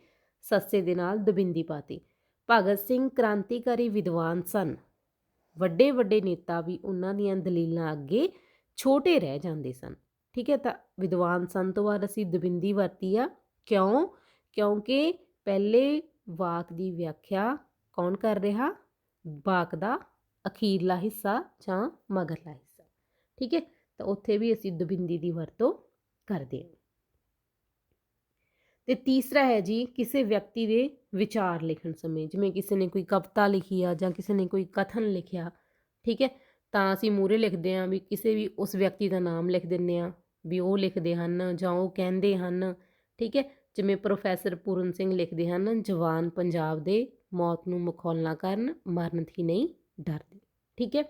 ਸੱਸੇ ਦੇ ਨਾਲ ਦਬਿੰਦੀ ਪਾਤੀ। ਭਗਤ ਸਿੰਘ ਕ੍ਰਾਂਤੀਕਾਰੀ ਵਿਦਵਾਨ ਸਨ। ਵੱਡੇ ਵੱਡੇ ਨੇਤਾ ਵੀ ਉਹਨਾਂ ਦੀਆਂ ਦਲੀਲਾਂ ਅੱਗੇ ਛੋਟੇ ਰਹਿ ਜਾਂਦੇ ਸਨ। ਠੀਕ ਹੈ, ਤਾਂ ਵਿਦਵਾਨ ਸਨ ਤੋਂ ਬਾਅਦ ਅਸੀਂ ਦਬਿੰਦੀ ਵਰਤੀ ਆ। ਕਿਉਂ? ਕਿਉਂਕਿ ਪਹਿਲੇ ਵਾਕ ਦੀ ਵਿਆਖਿਆ ਕੌਣ ਕਰ ਰਿਹਾ? ਵਾਕ ਦਾ ਅਖੀਰਲਾ ਹਿੱਸਾ ਜਾਂ ਮਗਰਲਾ ਹਿੱਸਾ। ਠੀਕ ਹੈ? ਤਾਂ ਉੱਥੇ ਵੀ ਅਸੀਂ ਦੁਬਿੰਦੀ ਦੀ ਵਰਤੋਂ ਕਰਦੇ ਹਾਂ। ਤੇ ਤੀਸਰਾ ਹੈ ਜੀ, ਕਿਸੇ ਵਿਅਕਤੀ ਦੇ ਵਿਚਾਰ ਲਿਖਣ ਸਮੇਂ, ਜਿਵੇਂ ਕਿਸੇ ਨੇ ਕੋਈ ਕਵਿਤਾ ਲਿਖੀ ਆ ਜਾਂ ਕਿਸੇ ਨੇ ਕੋਈ ਕਥਨ ਲਿਖਿਆ, ਠੀਕ ਹੈ? ਤਾਂ ਅਸੀਂ ਮੂਰੇ ਲਿਖਦੇ ਹਾਂ ਵੀ ਕਿਸੇ ਵੀ ਉਸ ਵਿਅਕਤੀ ਦਾ ਨਾਮ ਲਿਖ ਦਿੰਨੇ ਆ ਵੀ ਉਹ ਲਿਖਦੇ ਹਨ ਜਾਂ ਉਹ ਕਹਿੰਦੇ ਹਨ, ਠੀਕ ਹੈ? ਜਿਵੇਂ ਪ੍ਰੋਫੈਸਰ ਪੂਰਨ ਸਿੰਘ ਲਿਖਦੇ ਹਨ, ਜਵਾਨ ਪੰਜਾਬ ਦੇ ਮੌਤ ਨੂੰ ਮਖੌਲਣਾ ਕਰਨ, ਮਰਨ ਥੀ ਨਹੀਂ ਡਰਦੇ ਠੀਕ ਹੈ?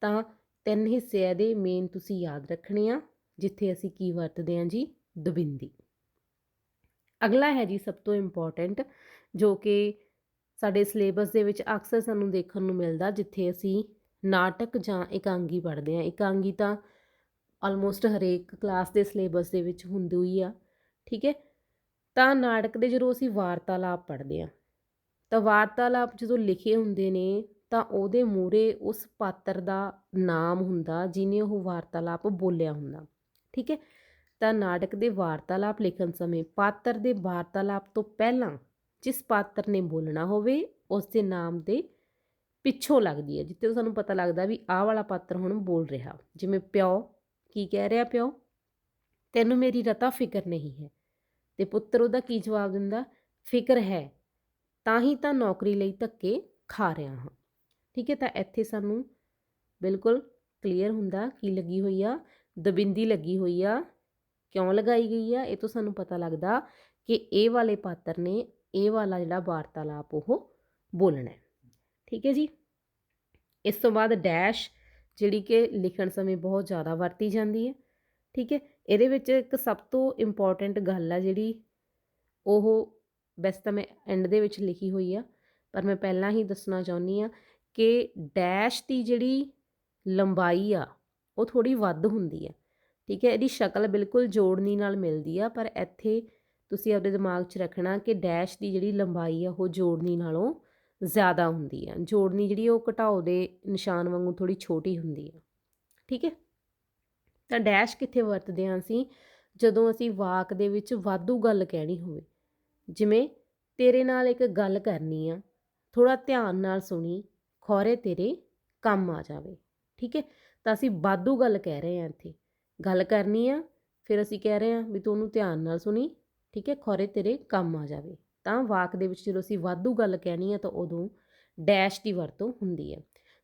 ਤਾਂ ਤਿੰਨ ਹਿੱਸੇ ਇਹਦੇ ਮੇਨ ਤੁਸੀਂ ਯਾਦ ਰੱਖਣੇ ਆ, ਜਿੱਥੇ ਅਸੀਂ ਕੀ ਵਰਤਦੇ ਹਾਂ ਜੀ? ਦਬਿੰਦੀ। ਅਗਲਾ ਹੈ ਜੀ ਸਭ ਤੋਂ ਇੰਪੋਰਟੈਂਟ ਜੋ ਕਿ ਸਾਡੇ ਸਿਲੇਬਸ ਦੇ ਵਿੱਚ ਅਕਸਰ ਸਾਨੂੰ ਦੇਖਣ ਨੂੰ ਮਿਲਦਾ, ਜਿੱਥੇ ਅਸੀਂ ਨਾਟਕ ਜਾਂ ਇਕਾਂਗੀ ਪੜ੍ਹਦੇ ਹਾਂ। ਇਕਾਂਗੀ ਤਾਂ ਆਲਮੋਸਟ ਹਰੇਕ ਕਲਾਸ ਦੇ ਸਿਲੇਬਸ ਦੇ ਵਿੱਚ ਹੁੰਦੀ ਹੋਈ ਆ, ਠੀਕ ਹੈ? ਤਾਂ ਨਾਟਕ ਦੇ ਜਦੋਂ ਅਸੀਂ ਵਾਰਤਾਲਾਪ ਪੜ੍ਹਦੇ ਆ ਤਾਂ ਵਾਰਤਾਲਾਪ ਜਦੋਂ ਲਿਖੇ ਹੁੰਦੇ ਨੇ ਤਾਂ ਉਹਦੇ ਮੂਹਰੇ ਉਸ ਪਾਤਰ ਦਾ ਨਾਮ ਹੁੰਦਾ, ਜਿਹਨੇ ਉਹ ਵਾਰਤਾਲਾਪ ਬੋਲਿਆ ਹੁੰਦਾ। ਠੀਕ ਹੈ? ਤਾਂ ਨਾਟਕ ਦੇ ਵਾਰਤਾਲਾਪ ਲਿਖਣ ਸਮੇਂ ਪਾਤਰ ਦੇ ਵਾਰਤਾਲਾਪ ਤੋਂ ਪਹਿਲਾਂ ਜਿਸ ਪਾਤਰ ਨੇ ਬੋਲਣਾ ਹੋਵੇ, ਉਸ ਦੇ ਨਾਮ ਦੇ ਪਿੱਛੋਂ ਲੱਗਦੀ ਹੈ ਜਿੱਤੇ ਸਾਨੂੰ ਪਤਾ ਲੱਗਦਾ ਵੀ ਆਹ ਵਾਲਾ ਪਾਤਰ ਹੁਣ ਬੋਲ ਰਿਹਾ। ਜਿਵੇਂ ਪਿਓ, ਕੀ ਕਹਿ ਰਿਹਾ ਪਿਓ? ਤੈਨੂੰ ਮੇਰੀ ਰਤਾ ਫਿਕਰ ਨਹੀਂ ਹੈ। ਤੇ ਪੁੱਤਰ ਉਹਦਾ ਕੀ ਜਵਾਬ ਦਿੰਦਾ? ਫਿਕਰ ਹੈ, ਤਾਂ ਹੀ ਤਾਂ ਨੌਕਰੀ ਲਈ ਧੱਕੇ ਖਾ ਰਿਹਾ ਹਾਂ। ਠੀਕ ਹੈ ਤਾਂ ਇੱਥੇ ਸਾਨੂੰ ਬਿਲਕੁਲ ਕਲੀਅਰ ਹੁੰਦਾ ਕੀ ਲੱਗੀ ਹੋਈ ਆ, ਦਬਿੰਦੀ ਲੱਗੀ ਹੋਈ ਆ, ਕਿਉਂ ਲਗਾਈ ਗਈ ਆ, ਇਹ ਤੋਂ ਸਾਨੂੰ ਪਤਾ ਲੱਗਦਾ ਕਿ ਇਹ ਵਾਲੇ ਪਾਤਰ ਨੇ ਇਹ ਵਾਲਾ ਜਿਹੜਾ ਵਾਰਤਾਲਾਪ ਉਹ ਬੋਲਣਾ ਠੀਕ ਹੈ ਜੀ? ਇਸ ਤੋਂ ਬਾਅਦ ਡੈਸ਼ ਜਿਹੜੀ ਕਿ ਲਿਖਣ ਸਮੇਂ ਬਹੁਤ ਜ਼ਿਆਦਾ ਵਰਤੀ ਜਾਂਦੀ ਹੈ। ਠੀਕ ਹੈ? ਇਹਦੇ ਵਿੱਚ ਇੱਕ ਸਭ ਤੋਂ ਇੰਪੋਰਟੈਂਟ ਗੱਲ ਆ ਜਿਹੜੀ ਉਹ ਵੈਸੇ ਤਾਂ ਮੈਂ ਐਂਡ ਦੇ ਵਿੱਚ ਲਿਖੀ ਹੋਈ ਆ, ਪਰ ਮੈਂ ਪਹਿਲਾਂ ਹੀ ਦੱਸਣਾ ਚਾਹੁੰਦੀ ਆ ਕਿ ਡੈਸ਼ ਦੀ ਜਿਹੜੀ ਲੰਬਾਈ ਆ, ਉਹ ਥੋੜੀ ਵੱਧ ਹੁੰਦੀ ਆ। ਠੀਕ ਹੈ, ਇਹਦੀ ਸ਼ਕਲ ਬਿਲਕੁਲ ਜੋੜਨੀ ਨਾਲ ਮਿਲਦੀ ਆ, ਪਰ ਇੱਥੇ ਤੁਸੀਂ ਆਪਣੇ ਦਿਮਾਗ 'ਚ ਰੱਖਣਾ ਕਿ ਡੈਸ਼ ਦੀ ਜਿਹੜੀ ਲੰਬਾਈ ਆ, ਉਹ ਜੋੜਨੀ ਨਾਲੋਂ ਜ਼ਿਆਦਾ ਹੁੰਦੀ ਆ। ਜੋੜਨੀ ਜਿਹੜੀ, ਉਹ ਘਟਾਓ ਦੇ ਨਿਸ਼ਾਨ ਵਾਂਗੂ ਥੋੜੀ ਛੋਟੀ ਹੁੰਦੀ ਆ। ਠੀਕ ਹੈ? ਤਾਂ ਡੈਸ਼ ਕਿੱਥੇ ਵਰਤਦੇ ਹਾਂ ਅਸੀਂ? ਜਦੋਂ ਅਸੀਂ ਵਾਕ ਦੇ ਵਿੱਚ ਵਾਧੂ ਗੱਲ ਕਹਿਣੀ ਹੋਵੇ, ਜਿਵੇਂ ਤੇਰੇ ਨਾਲ ਇੱਕ ਗੱਲ ਕਰਨੀ ਆ ਥੋੜਾ ਧਿਆਨ ਨਾਲ ਸੁਣੀ ਖੌਰੇ ਤੇਰੇ ਕੰਮ ਆ ਜਾਵੇ। ਠੀਕ ਹੈ? ਤਾਂ ਅਸੀਂ ਵਾਧੂ ਗੱਲ ਕਹਿ ਰਹੇ ਹਾਂ ਇੱਥੇ। ਗੱਲ ਕਰਨੀ ਆ, ਫਿਰ ਅਸੀਂ ਕਹਿ ਰਹੇ ਹਾਂ ਵੀ ਤੂੰ ਉਹਨੂੰ ਧਿਆਨ ਨਾਲ ਸੁਣੀ, ਠੀਕ ਹੈ? ਖੌਰੇ ਤੇਰੇ ਕੰਮ ਆ ਜਾਵੇ। ਤਾਂ ਵਾਕ ਦੇ ਵਿੱਚ ਜਦੋਂ ਅਸੀਂ ਵਾਧੂ ਗੱਲ ਕਹਿਣੀ ਆ ਤਾਂ ਉਦੋਂ ਡੈਸ਼ ਦੀ ਵਰਤੋਂ ਹੁੰਦੀ ਹੈ।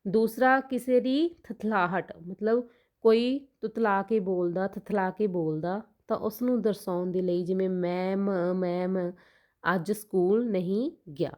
ਦੂਸਰਾ, ਕਿਸੇ ਦੀ ਥਥਲਾਹਟ, ਮਤਲਬ ਕੋਈ ਤੁਤਲਾ ਕੇ ਬੋਲਦਾ, ਥਥਲਾ ਕੇ ਬੋਲਦਾ, ਤਾਂ ਉਸ ਨੂੰ ਦਰਸਾਉਣ ਦੇ ਲਈ ਜਿਵੇਂ ਮੈਮ ਮੈਮ, ਅੱਜ ਸਕੂਲ ਨਹੀਂ ਗਿਆ।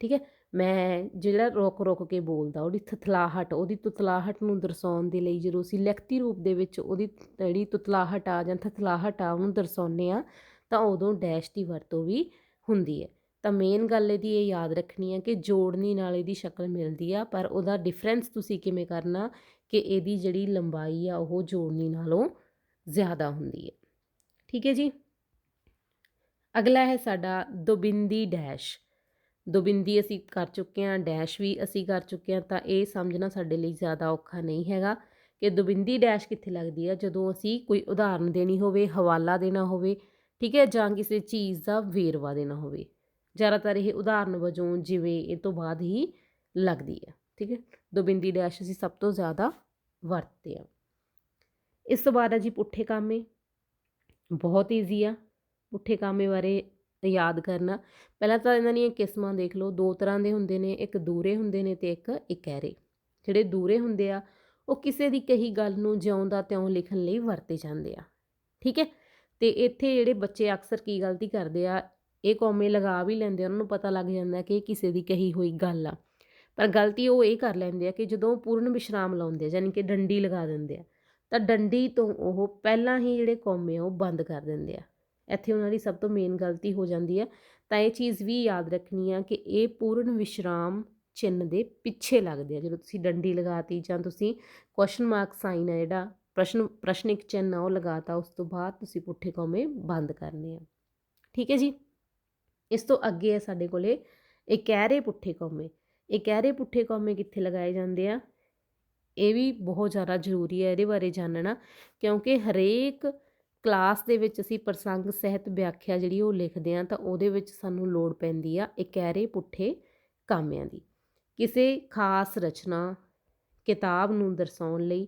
ਠੀਕ ਹੈ? ਮੈਂ ਜਿਹੜਾ ਰੁਕ ਰੁਕ ਕੇ ਬੋਲਦਾ, ਉਹਦੀ ਥਥਲਾਹਟ, ਉਹਦੀ ਤੁਤਲਾਹਟ ਨੂੰ ਦਰਸਾਉਣ ਦੇ ਲਈ ਜਦੋਂ ਅਸੀਂ ਲਿਖਤੀ ਰੂਪ ਦੇ ਵਿੱਚ ਉਹਦੀ ਜਿਹੜੀ ਤੁਤਲਾਹਟ ਆ ਜਾਂ ਥਥਲਾਹਟ ਆ ਉਹਨੂੰ ਦਰਸਾਉਂਦੇ ਆ ਤਾਂ ਉਦੋਂ ਡੈਸ਼ ਦੀ ਵਰਤੋਂ ਵੀ ਹੁੰਦੀ ਹੈ। ਤਾਂ ਮੇਨ ਗੱਲ ਇਹਦੀ ਇਹ ਯਾਦ ਰੱਖਣੀ ਹੈ ਕਿ ਜੋੜਨੀ ਨਾਲ ਇਹਦੀ ਸ਼ਕਲ ਮਿਲਦੀ ਆ, ਪਰ ਉਹਦਾ ਡਿਫਰੈਂਸ ਤੁਸੀਂ ਕਿਵੇਂ ਕਰਨਾ ਕਿ ਇਹਦੀ ਜਿਹੜੀ ਲੰਬਾਈ ਆ ਉਹ ਜੋੜਨੀ ਨਾਲੋਂ ਜ਼ਿਆਦਾ ਹੁੰਦੀ ਹੈ। ਠੀਕ ਹੈ ਜੀ? ਅਗਲਾ ਹੈ ਸਾਡਾ ਦੁਬਿੰਦੀ ਡੈਸ਼। ਦੁਬਿੰਦੀ ਅਸੀਂ ਕਰ ਚੁੱਕੇ ਹਾਂ, ਡੈਸ਼ ਵੀ ਅਸੀਂ ਕਰ ਚੁੱਕੇ ਹਾਂ, ਤਾਂ ਇਹ ਸਮਝਣਾ ਸਾਡੇ ਲਈ ਜ਼ਿਆਦਾ ਔਖਾ ਨਹੀਂ ਹੈਗਾ ਕਿ ਦੁਬਿੰਦੀ ਡੈਸ਼ ਕਿੱਥੇ ਲੱਗਦੀ ਆ, ਜਦੋਂ ਅਸੀਂ ਕੋਈ ਉਦਾਹਰਨ ਦੇਣੀ ਹੋਵੇ, ਹਵਾਲਾ ਦੇਣਾ ਹੋਵੇ, ਠੀਕ ਹੈ, ਜਾਂ ਕਿਸੇ ਚੀਜ਼ ਦਾ ਵੇਰਵਾ ਦੇਣਾ ਹੋਵੇ। ਜ਼ਿਆਦਾਤਰ ਇਹ ਉਦਾਹਰਨ ਵਜੋਂ ਜਿਵੇਂ ਇਹ ਤੋਂ ਬਾਅਦ ਹੀ ਲੱਗਦੀ ਹੈ ਠੀਕ ਹੈ। ਦੁਬਿੰਦੀ ਡੈਸ਼ ਅਸੀਂ ਸਭ ਤੋਂ ਜ਼ਿਆਦਾ ਵਰਤਦੇ ਆ ਇਸ ਤੋਂ ਬਾਅਦ ਹੈ ਜੀ ਪੁੱਠੇ ਕਾਮੇ। ਬਹੁਤ ਈਜ਼ੀ ਆ। ਪੁੱਠੇ ਕਾਮੇ ਬਾਰੇ ਯਾਦ ਕਰਨਾ। ਪਹਿਲਾਂ ਤਾਂ ਇਹਨਾਂ ਦੀਆਂ ਕਿਸਮਾਂ ਦੇਖ ਲਓ। ਦੋ ਤਰ੍ਹਾਂ ਦੇ ਹੁੰਦੇ ਨੇ, ਇੱਕ ਦੂਰੇ ਹੁੰਦੇ ਨੇ ਤੇ ਇੱਕ ਇਕਹਿਰੇ। ਜਿਹੜੇ ਦੂਰੇ ਹੁੰਦੇ ਆ, ਉਹ ਕਿਸੇ ਦੀ ਕਹੀ ਗੱਲ ਨੂੰ ਜਿਉਂ ਦਾ ਤਿਉਂ ਲਿਖਣ ਲਈ ਵਰਤੇ ਜਾਂਦੇ ਆ। ਠੀਕ ਹੈ? ਤੇ ਇੱਥੇ ਜਿਹੜੇ ਬੱਚੇ ਅਕਸਰ ਕੀ ਗਲਤੀ ਕਰਦੇ ਆ, ਇਹ ਕੌਮੇ ਲਗਾ ਵੀ ਲੈਂਦੇ ਆ। ਉਹਨਾਂ ਨੂੰ ਪਤਾ ਲੱਗ ਜਾਂਦਾ ਕਿ ਇਹ ਕਿਸੇ ਦੀ ਕਹੀ ਹੋਈ ਗੱਲ ਆ। ਪਰ ਗਲਤੀ ਉਹ ਇਹ ਕਰ ਲੈਂਦੇ ਆ ਕਿ ਜਦੋਂ ਪੂਰਨ ਵਿਸ਼ਰਾਮ ਲਾਉਂਦੇ ਆ, ਯਾਨੀ ਕਿ ਡੰਡੀ ਲਗਾ ਦਿੰਦੇ ਆ, ਤਾਂ ਡੰਡੀ ਤੋਂ ਉਹ ਪਹਿਲਾਂ ਹੀ ਜਿਹੜੇ ਕੌਮੇ ਆ, ਉਹ ਬੰਦ ਕਰ ਦਿੰਦੇ ਆ। ਇੱਥੇ ਉਹਨਾਂ ਦੀ ਸਭ ਤੋਂ ਮੇਨ ਗਲਤੀ ਹੋ ਜਾਂਦੀ ਹੈ। ਤਾਂ ਇਹ ਚੀਜ਼ ਵੀ ਯਾਦ ਰੱਖਣੀ ਆ ਕਿ ਇਹ ਪੂਰਨ ਵਿਸ਼ਰਾਮ ਚਿੰਨ ਦੇ ਪਿੱਛੇ ਲੱਗਦੇ ਆ। ਜਦੋਂ ਤੁਸੀਂ ਡੰਡੀ ਲਗਾਤੀ ਜਾਂ ਤੁਸੀਂ ਕੁਐਸਚਨ ਮਾਰਕ ਸਾਈਨ ਹੈ ਜਿਹੜਾ, ਪ੍ਰਸ਼ਨ, ਪ੍ਰਸ਼ਨਿਕ ਚਿੰਨ ਆ, ਉਹ ਲਗਾਤਾ, ਉਸ ਤੋਂ ਬਾਅਦ ਤੁਸੀਂ ਪੁੱਠੇ ਕੌਮੇ ਬੰਦ ਕਰਨੇ ਆ। ਠੀਕ ਹੈ ਜੀ? ਇਸ ਤੋਂ ਅੱਗੇ ਹੈ ਸਾਡੇ ਕੋਲੇ ਇਕਹਿਰੇ ਪੁੱਠੇ ਕੌਮੇ। ਇਕਹਿਰੇ ਪੁੱਠੇ ਕੌਮੇ ਕਿੱਥੇ ਲਗਾਏ ਜਾਂਦੇ ਆ? ਇਹ ਵੀ ਬਹੁਤ ਜ਼ਿਆਦਾ ਜ਼ਰੂਰੀ ਹੈ ਇਹਦੇ ਬਾਰੇ ਜਾਣਨਾ ਕਿਉਂਕਿ ਹਰੇਕ ਕਲਾਸ ਦੇ ਵਿੱਚ ਅਸੀਂ ਪ੍ਰਸੰਗ ਸਹਿਤ ਵਿਆਖਿਆ ਜਿਹੜੀ ਉਹ ਲਿਖਦੇ ਆ ਤਾਂ ਉਹਦੇ ਵਿੱਚ ਸਾਨੂੰ ਲੋੜ ਪੈਂਦੀ ਆ ਇਕਹਿਰੇ ਪੁੱਠੇ ਕਾਮਿਆਂ ਦੀ। ਕਿਸੇ ਖਾਸ ਰਚਨਾ, ਕਿਤਾਬ ਨੂੰ ਦਰਸਾਉਣ ਲਈ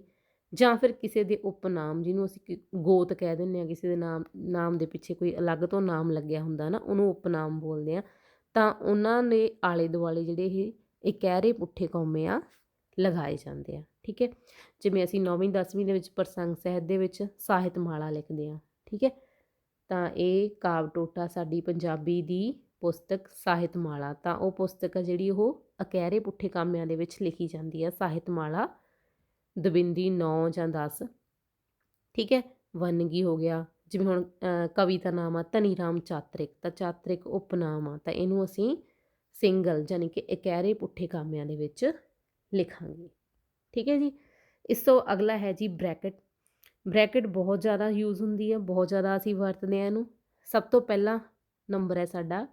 ਜਾਂ ਫਿਰ ਕਿਸੇ ਦੇ ਉਪਨਾਮ ਜਿਹਨੂੰ ਅਸੀਂ ਗੋਤ ਕਹਿ ਦਿੰਦੇ ਆ ਕਿਸੇ ਦੇ ਨਾਮ ਨਾਮ ਦੇ ਪਿੱਛੇ ਕੋਈ ਅਲੱਗ ਤੋਂ ਨਾਮ ਲੱਗਿਆ ਹੁੰਦਾ ਨਾ ਉਹਨੂੰ ਉਪਨਾਮ ਬੋਲਦੇ ਆ ਤਾਂ ਉਹਨਾਂ ਦੇ ਆਲੇ ਦੁਆਲੇ ਜਿਹੜੇ ਇਹ ਇਕਹਿਰੇ ਪੁੱਠੇ ਕੌਮੇ ਆ ਲਗਾਏ ਜਾਂਦੇ ਆ। ਠੀਕ ਹੈ? ਜਿਵੇਂ ਅਸੀਂ 9ਵੀਂ 10ਵੀਂ ਦੇ ਵਿੱਚ ਪ੍ਰਸੰਗ ਸਹਿਤ ਦੇ ਵਿੱਚ ਸਾਹਿਤ ਮਾਲਾ ਲਿਖਦੇ ਹਾਂ, ਠੀਕ ਹੈ? ਤਾਂ ਇਹ ਕਾਵ ਟੋਟਾ ਸਾਡੀ ਪੰਜਾਬੀ ਦੀ ਪੁਸਤਕ ਸਾਹਿਤ ਮਾਲਾ, ਤਾਂ ਉਹ ਪੁਸਤਕ ਆ ਜਿਹੜੀ ਉਹ ਅਕਹਿਰੇ ਪੁੱਠੇ ਕਾਮਿਆਂ ਦੇ ਵਿੱਚ ਲਿਖੀ ਜਾਂਦੀ ਆ ਸਾਹਿਤ ਮਾਲਾ। ਦਵਿੰਦੀ 9 ਜਾਂ 10 ਠੀਕ ਹੈ? ਵੰਨਗੀ ਹੋ ਗਿਆ, ਜਿਵੇਂ ਹੁਣ ਕਵਿਤਾ ਨਾਮ ਆ ਧਨੀ ਰਾਮ ਚਾਤ੍ਰਿਕ, ਤਾਂ ਚਾਤ੍ਰਿਕ ਉਪਨਾਮ ਆ, ਤਾਂ ਇਹਨੂੰ ਅਸੀਂ ਸਿੰਗਲ ਯਾਨੀ ਕਿ ਇਕਹਿਰੇ ਪੁੱਠੇ ਕਾਮਿਆਂ ਦੇ ਵਿੱਚ ਲਿਖਾਂਗੇ। ਠੀਕ ਹੈ ਜੀ? ਇਸ ਤੋਂ ਅਗਲਾ ਹੈ ਜੀ ਬ੍ਰੈਕਟ। ਬ੍ਰੈਕਟ ਬਹੁਤ ਜ਼ਿਆਦਾ ਯੂਜ਼ ਹੁੰਦੀ ਹੈ, ਬਹੁਤ ਜ਼ਿਆਦਾ ਅਸੀਂ ਵਰਤਦੇ ਹਾਂ ਇਹਨੂੰ। ਸਭ ਤੋਂ ਪਹਿਲਾਂ ਨੰਬਰ ਹੈ ਸਾਡਾ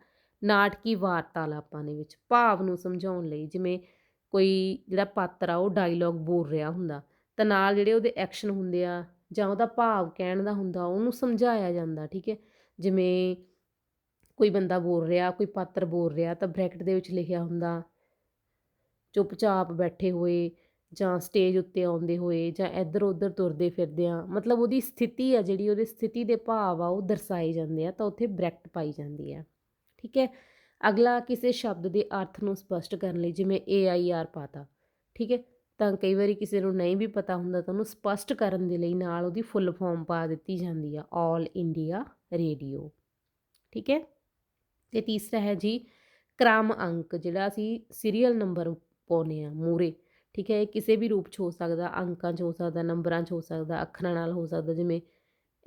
ਨਾਟਕੀ ਵਾਰਤਾਲਾਪਾਂ ਦੇ ਵਿੱਚ, ਭਾਵ ਨੂੰ ਸਮਝਾਉਣ ਲਈ। ਜਿਵੇਂ ਕੋਈ ਜਿਹੜਾ ਪਾਤਰ ਆ, ਉਹ ਡਾਇਲੌਗ ਬੋਲ ਰਿਹਾ ਹੁੰਦਾ, ਤਾਂ ਨਾਲ ਜਿਹੜੇ ਉਹਦੇ ਐਕਸ਼ਨ ਹੁੰਦੇ ਆ, ਜਾਂ ਉਹਦਾ ਭਾਵ ਕਹਿਣ ਦਾ ਹੁੰਦਾ, ਉਹਨੂੰ ਸਮਝਾਇਆ ਜਾਂਦਾ, ਠੀਕ ਹੈ? ਜਿਵੇਂ ਕੋਈ ਬੰਦਾ ਬੋਲ ਰਿਹਾ, ਕੋਈ ਪਾਤਰ ਬੋਲ ਰਿਹਾ, ਤਾਂ ਬ੍ਰੈਕਟ ਦੇ ਵਿੱਚ ਲਿਖਿਆ ਹੁੰਦਾ, ਚੁੱਪਚਾਪ ਬੈਠੇ ਹੋਏ ਜਾਂ ਸਟੇਜ ਉੱਤੇ ਆਉਂਦੇ ਹੋਏ ਜਾਂ ਇੱਧਰ ਉੱਧਰ ਤੁਰਦੇ ਫਿਰਦੇ ਆ ਮਤਲਬ ਉਹਦੀ ਸਥਿਤੀ ਆ ਜਿਹੜੀ, ਉਹਦੇ ਸਥਿਤੀ ਦੇ ਭਾਵ ਆ, ਉਹ ਦਰਸਾਏ ਜਾਂਦੇ ਆ, ਤਾਂ ਉੱਥੇ ਬ੍ਰੈਕਟ ਪਾਈ ਜਾਂਦੀ ਆ। ਠੀਕ ਹੈ? ਅਗਲਾ ਕਿਸੇ ਸ਼ਬਦ ਦੇ ਅਰਥ ਨੂੰ ਸਪਸ਼ਟ ਕਰਨ ਲਈ ਜਿਵੇਂ ਏ ਆਈ ਆਰ ਪਾਤਾ। ਠੀਕ ਹੈ? ਤਾਂ ਕਈ ਵਾਰੀ ਕਿਸੇ ਨੂੰ ਨਹੀਂ ਵੀ ਪਤਾ ਹੁੰਦਾ, ਤਾਂ ਉਹਨੂੰ ਸਪਸ਼ਟ ਕਰਨ ਦੇ ਲਈ ਨਾਲ ਉਹਦੀ ਫੁੱਲ ਫਾਰਮ ਪਾ ਦਿੱਤੀ ਜਾਂਦੀ ਆ ਆਲ ਇੰਡੀਆ ਰੇਡੀਓ ਠੀਕ ਹੈ? ਤੇ ਤੀਸਰਾ ਹੈ ਜੀ, ਕ੍ਰਮ ਅੰਕ, ਜਿਹੜਾ ਅਸੀਂ ਸੀਰੀਅਲ ਨੰਬਰ ਪਾਉਨੇ ਆ ਮੂਰੇ ਠੀਕ ਹੈ, ਇਹ ਕਿਸੇ ਵੀ ਰੂਪ 'ਚ ਹੋ ਸਕਦਾ, ਅੰਕਾਂ 'ਚ ਹੋ ਸਕਦਾ, ਨੰਬਰਾਂ 'ਚ ਹੋ ਸਕਦਾ, ਅੱਖਰਾਂ ਨਾਲ ਹੋ ਸਕਦਾ, ਜਿਵੇਂ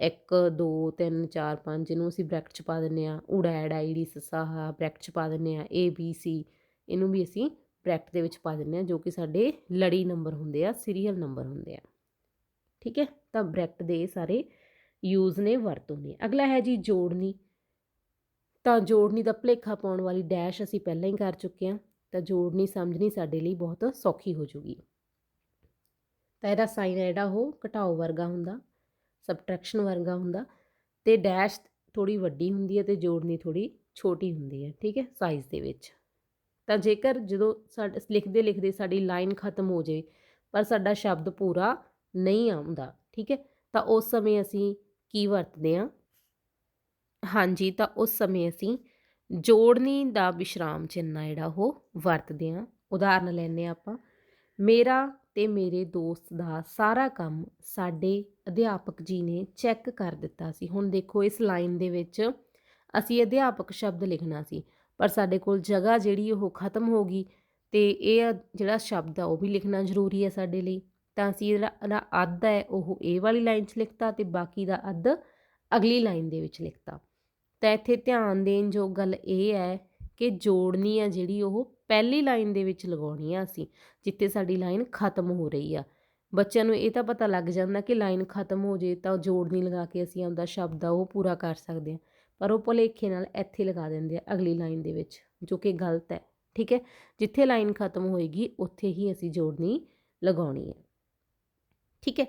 1 2 3 4 5 ਇਹਨੂੰ ਅਸੀਂ ਬ੍ਰੈਕਟ 'ਚ ਪਾ ਦਿੰਨੇ ਆ ਉੜੈੜ ਆਈਡੀ ਸਸਾਹਾ ਬ੍ਰੈਕਟ 'ਚ ਪਾ ਦਿੰਨੇ ਆ ਏ ਬੀ ਸੀ ਇਹਨੂੰ ਵੀ ਅਸੀਂ ਬ੍ਰੈਕਟ ਦੇ ਵਿੱਚ ਪਾ ਦਿੰਨੇ ਆ ਜੋ ਕਿ ਸਾਡੇ ਲੜੀ ਨੰਬਰ ਹੁੰਦੇ ਆ, ਸੀਰੀਅਲ ਨੰਬਰ ਹੁੰਦੇ ਆ। ਠੀਕ ਹੈ, ਤਾਂ ਬ੍ਰੈਕਟ ਦੇ ਇਹ ਸਾਰੇ ਯੂਜ਼ ਨੇ ਵਰਤੋਂ ਨੇ। ਅਗਲਾ ਹੈ ਜੀ ਜੋੜਨੀ। ਤਾਂ ਜੋੜਨੀ ਦਾ ਭਲੇਖਾ ਪਾਉਣ ਵਾਲੀ ਡੈਸ਼ ਅਸੀਂ ਪਹਿਲਾਂ ਹੀ ਕਰ ਚੁੱਕੇ ਹਾਂ। ਤਾਂ ਜੋੜਨੀ ਸਮਝਣੀ ਸਾਡੇ ਲਈ ਬਹੁਤ ਸੌਖੀ ਹੋ ਜੂਗੀ। ਤਾਂ ਇਹਦਾ ਸਾਈਨ ਹੈ ਜਿਹੜਾ ਉਹ ਘਟਾਓ ਵਰਗਾ ਹੁੰਦਾ ਸਬਟ੍ਰੈਕਸ਼ਨ ਵਰਗਾ ਹੁੰਦਾ ਤੇ ਡੈਸ਼ ਥੋੜੀ ਵੱਡੀ ਹੁੰਦੀ ਹੈ ਤੇ ਜੋੜਨੀ ਥੋੜੀ ਛੋਟੀ ਹੁੰਦੀ ਹੈ, ਠੀਕ ਹੈ ਸਾਈਜ਼ ਦੇ ਵਿੱਚ। ਤਾਂ ਜੇਕਰ ਜਦੋਂ ਸਾਡੇ ਲਿਖਦੇ ਲਿਖਦੇ ਸਾਡੀ ਲਾਈਨ ਖਤਮ ਹੋ ਜਾਏ, ਪਰ ਸਾਡਾ ਸ਼ਬਦ ਪੂਰਾ ਨਹੀਂ ਆਉਂਦਾ, ਠੀਕ ਹੈ, ਤਾਂ ਉਸ ਸਮੇਂ ਅਸੀਂ ਕੀ ਵਰਤਦੇ ਹਾਂ? ਹਾਂਜੀ, ਤਾਂ ਉਸ ਸਮੇਂ ਅਸੀਂ ਜੋੜਨੀ ਦਾ ਵਿਸ਼ਰਾਮ ਚਿੰਨ੍ਹ ਆ ਜਿਹੜਾ ਉਹ ਵਰਤਦੇ ਹਾਂ। ਉਦਾਹਰਨ ਲੈਂਦੇ ਹਾਂ ਆਪਾਂ। ਮੇਰਾ ਅਤੇ ਮੇਰੇ ਦੋਸਤ ਦਾ ਸਾਰਾ ਕੰਮ ਸਾਡੇ ਅਧਿਆਪਕ ਜੀ ਨੇ ਚੈੱਕ ਕਰ ਦਿੱਤਾ ਸੀ। ਹੁਣ ਦੇਖੋ ਇਸ ਲਾਈਨ ਦੇ ਵਿੱਚ ਅਸੀਂ ਅਧਿਆਪਕ ਸ਼ਬਦ ਲਿਖਣਾ ਸੀ, ਪਰ ਸਾਡੇ ਕੋਲ ਜਗ੍ਹਾ ਜਿਹੜੀ ਉਹ ਖਤਮ ਹੋ ਗਈ ਤੇ ਇਹ ਜਿਹੜਾ ਸ਼ਬਦ ਆ ਉਹ ਵੀ ਲਿਖਣਾ ਜ਼ਰੂਰੀ ਹੈ ਸਾਡੇ ਲਈ। ਤਾਂ ਅਸੀਂ ਇਹਦਾ ਅੱਧ ਹੈ, ਉਹ ਇਹ ਵਾਲੀ ਲਾਈਨ 'ਚ ਲਿਖਤਾ ਤੇ ਬਾਕੀ ਦਾ ਅੱਧ ਅਗਲੀ ਲਾਈਨ ਦੇ ਵਿੱਚ ਲਿਖਤਾ। ਤਾਂ ਇੱਥੇ ਧਿਆਨ ਦੇਣ ਜੋ ਗੱਲ ਇਹ ਹੈ ਕਿ ਜੋੜਨੀ ਆ ਜਿਹੜੀ ਉਹ ਪਹਿਲੀ ਲਾਈਨ ਦੇ ਵਿੱਚ ਲਗਾਉਣੀ ਆ ਅਸੀਂ, ਜਿੱਥੇ ਸਾਡੀ ਲਾਈਨ ਖਤਮ ਹੋ ਰਹੀ ਆ। ਬੱਚਿਆਂ ਨੂੰ ਇਹ ਤਾਂ ਪਤਾ ਲੱਗ ਜਾਂਦਾ ਕਿ ਲਾਈਨ ਖਤਮ ਹੋ ਜੇ ਤਾਂ ਜੋੜਨੀ ਲਗਾ ਕੇ ਅਸੀਂ ਆਪਦਾ ਸ਼ਬਦ ਆ ਉਹ ਪੂਰਾ ਕਰ ਸਕਦੇ ਹਾਂ ਪਰ ਉਹ ਭੁਲੇਖੇ ਨਾਲ ਇੱਥੇ ਲਗਾ ਦਿੰਦੇ ਆ ਅਗਲੀ ਲਾਈਨ ਦੇ ਵਿੱਚ, ਜੋ ਕਿ ਗਲਤ ਹੈ, ਠੀਕ ਹੈ? ਜਿੱਥੇ ਲਾਈਨ ਖਤਮ ਹੋਏਗੀ, ਉੱਥੇ ਹੀ ਅਸੀਂ ਜੋੜਨੀ ਲਗਾਉਣੀ ਹੈ। ਠੀਕ ਹੈ?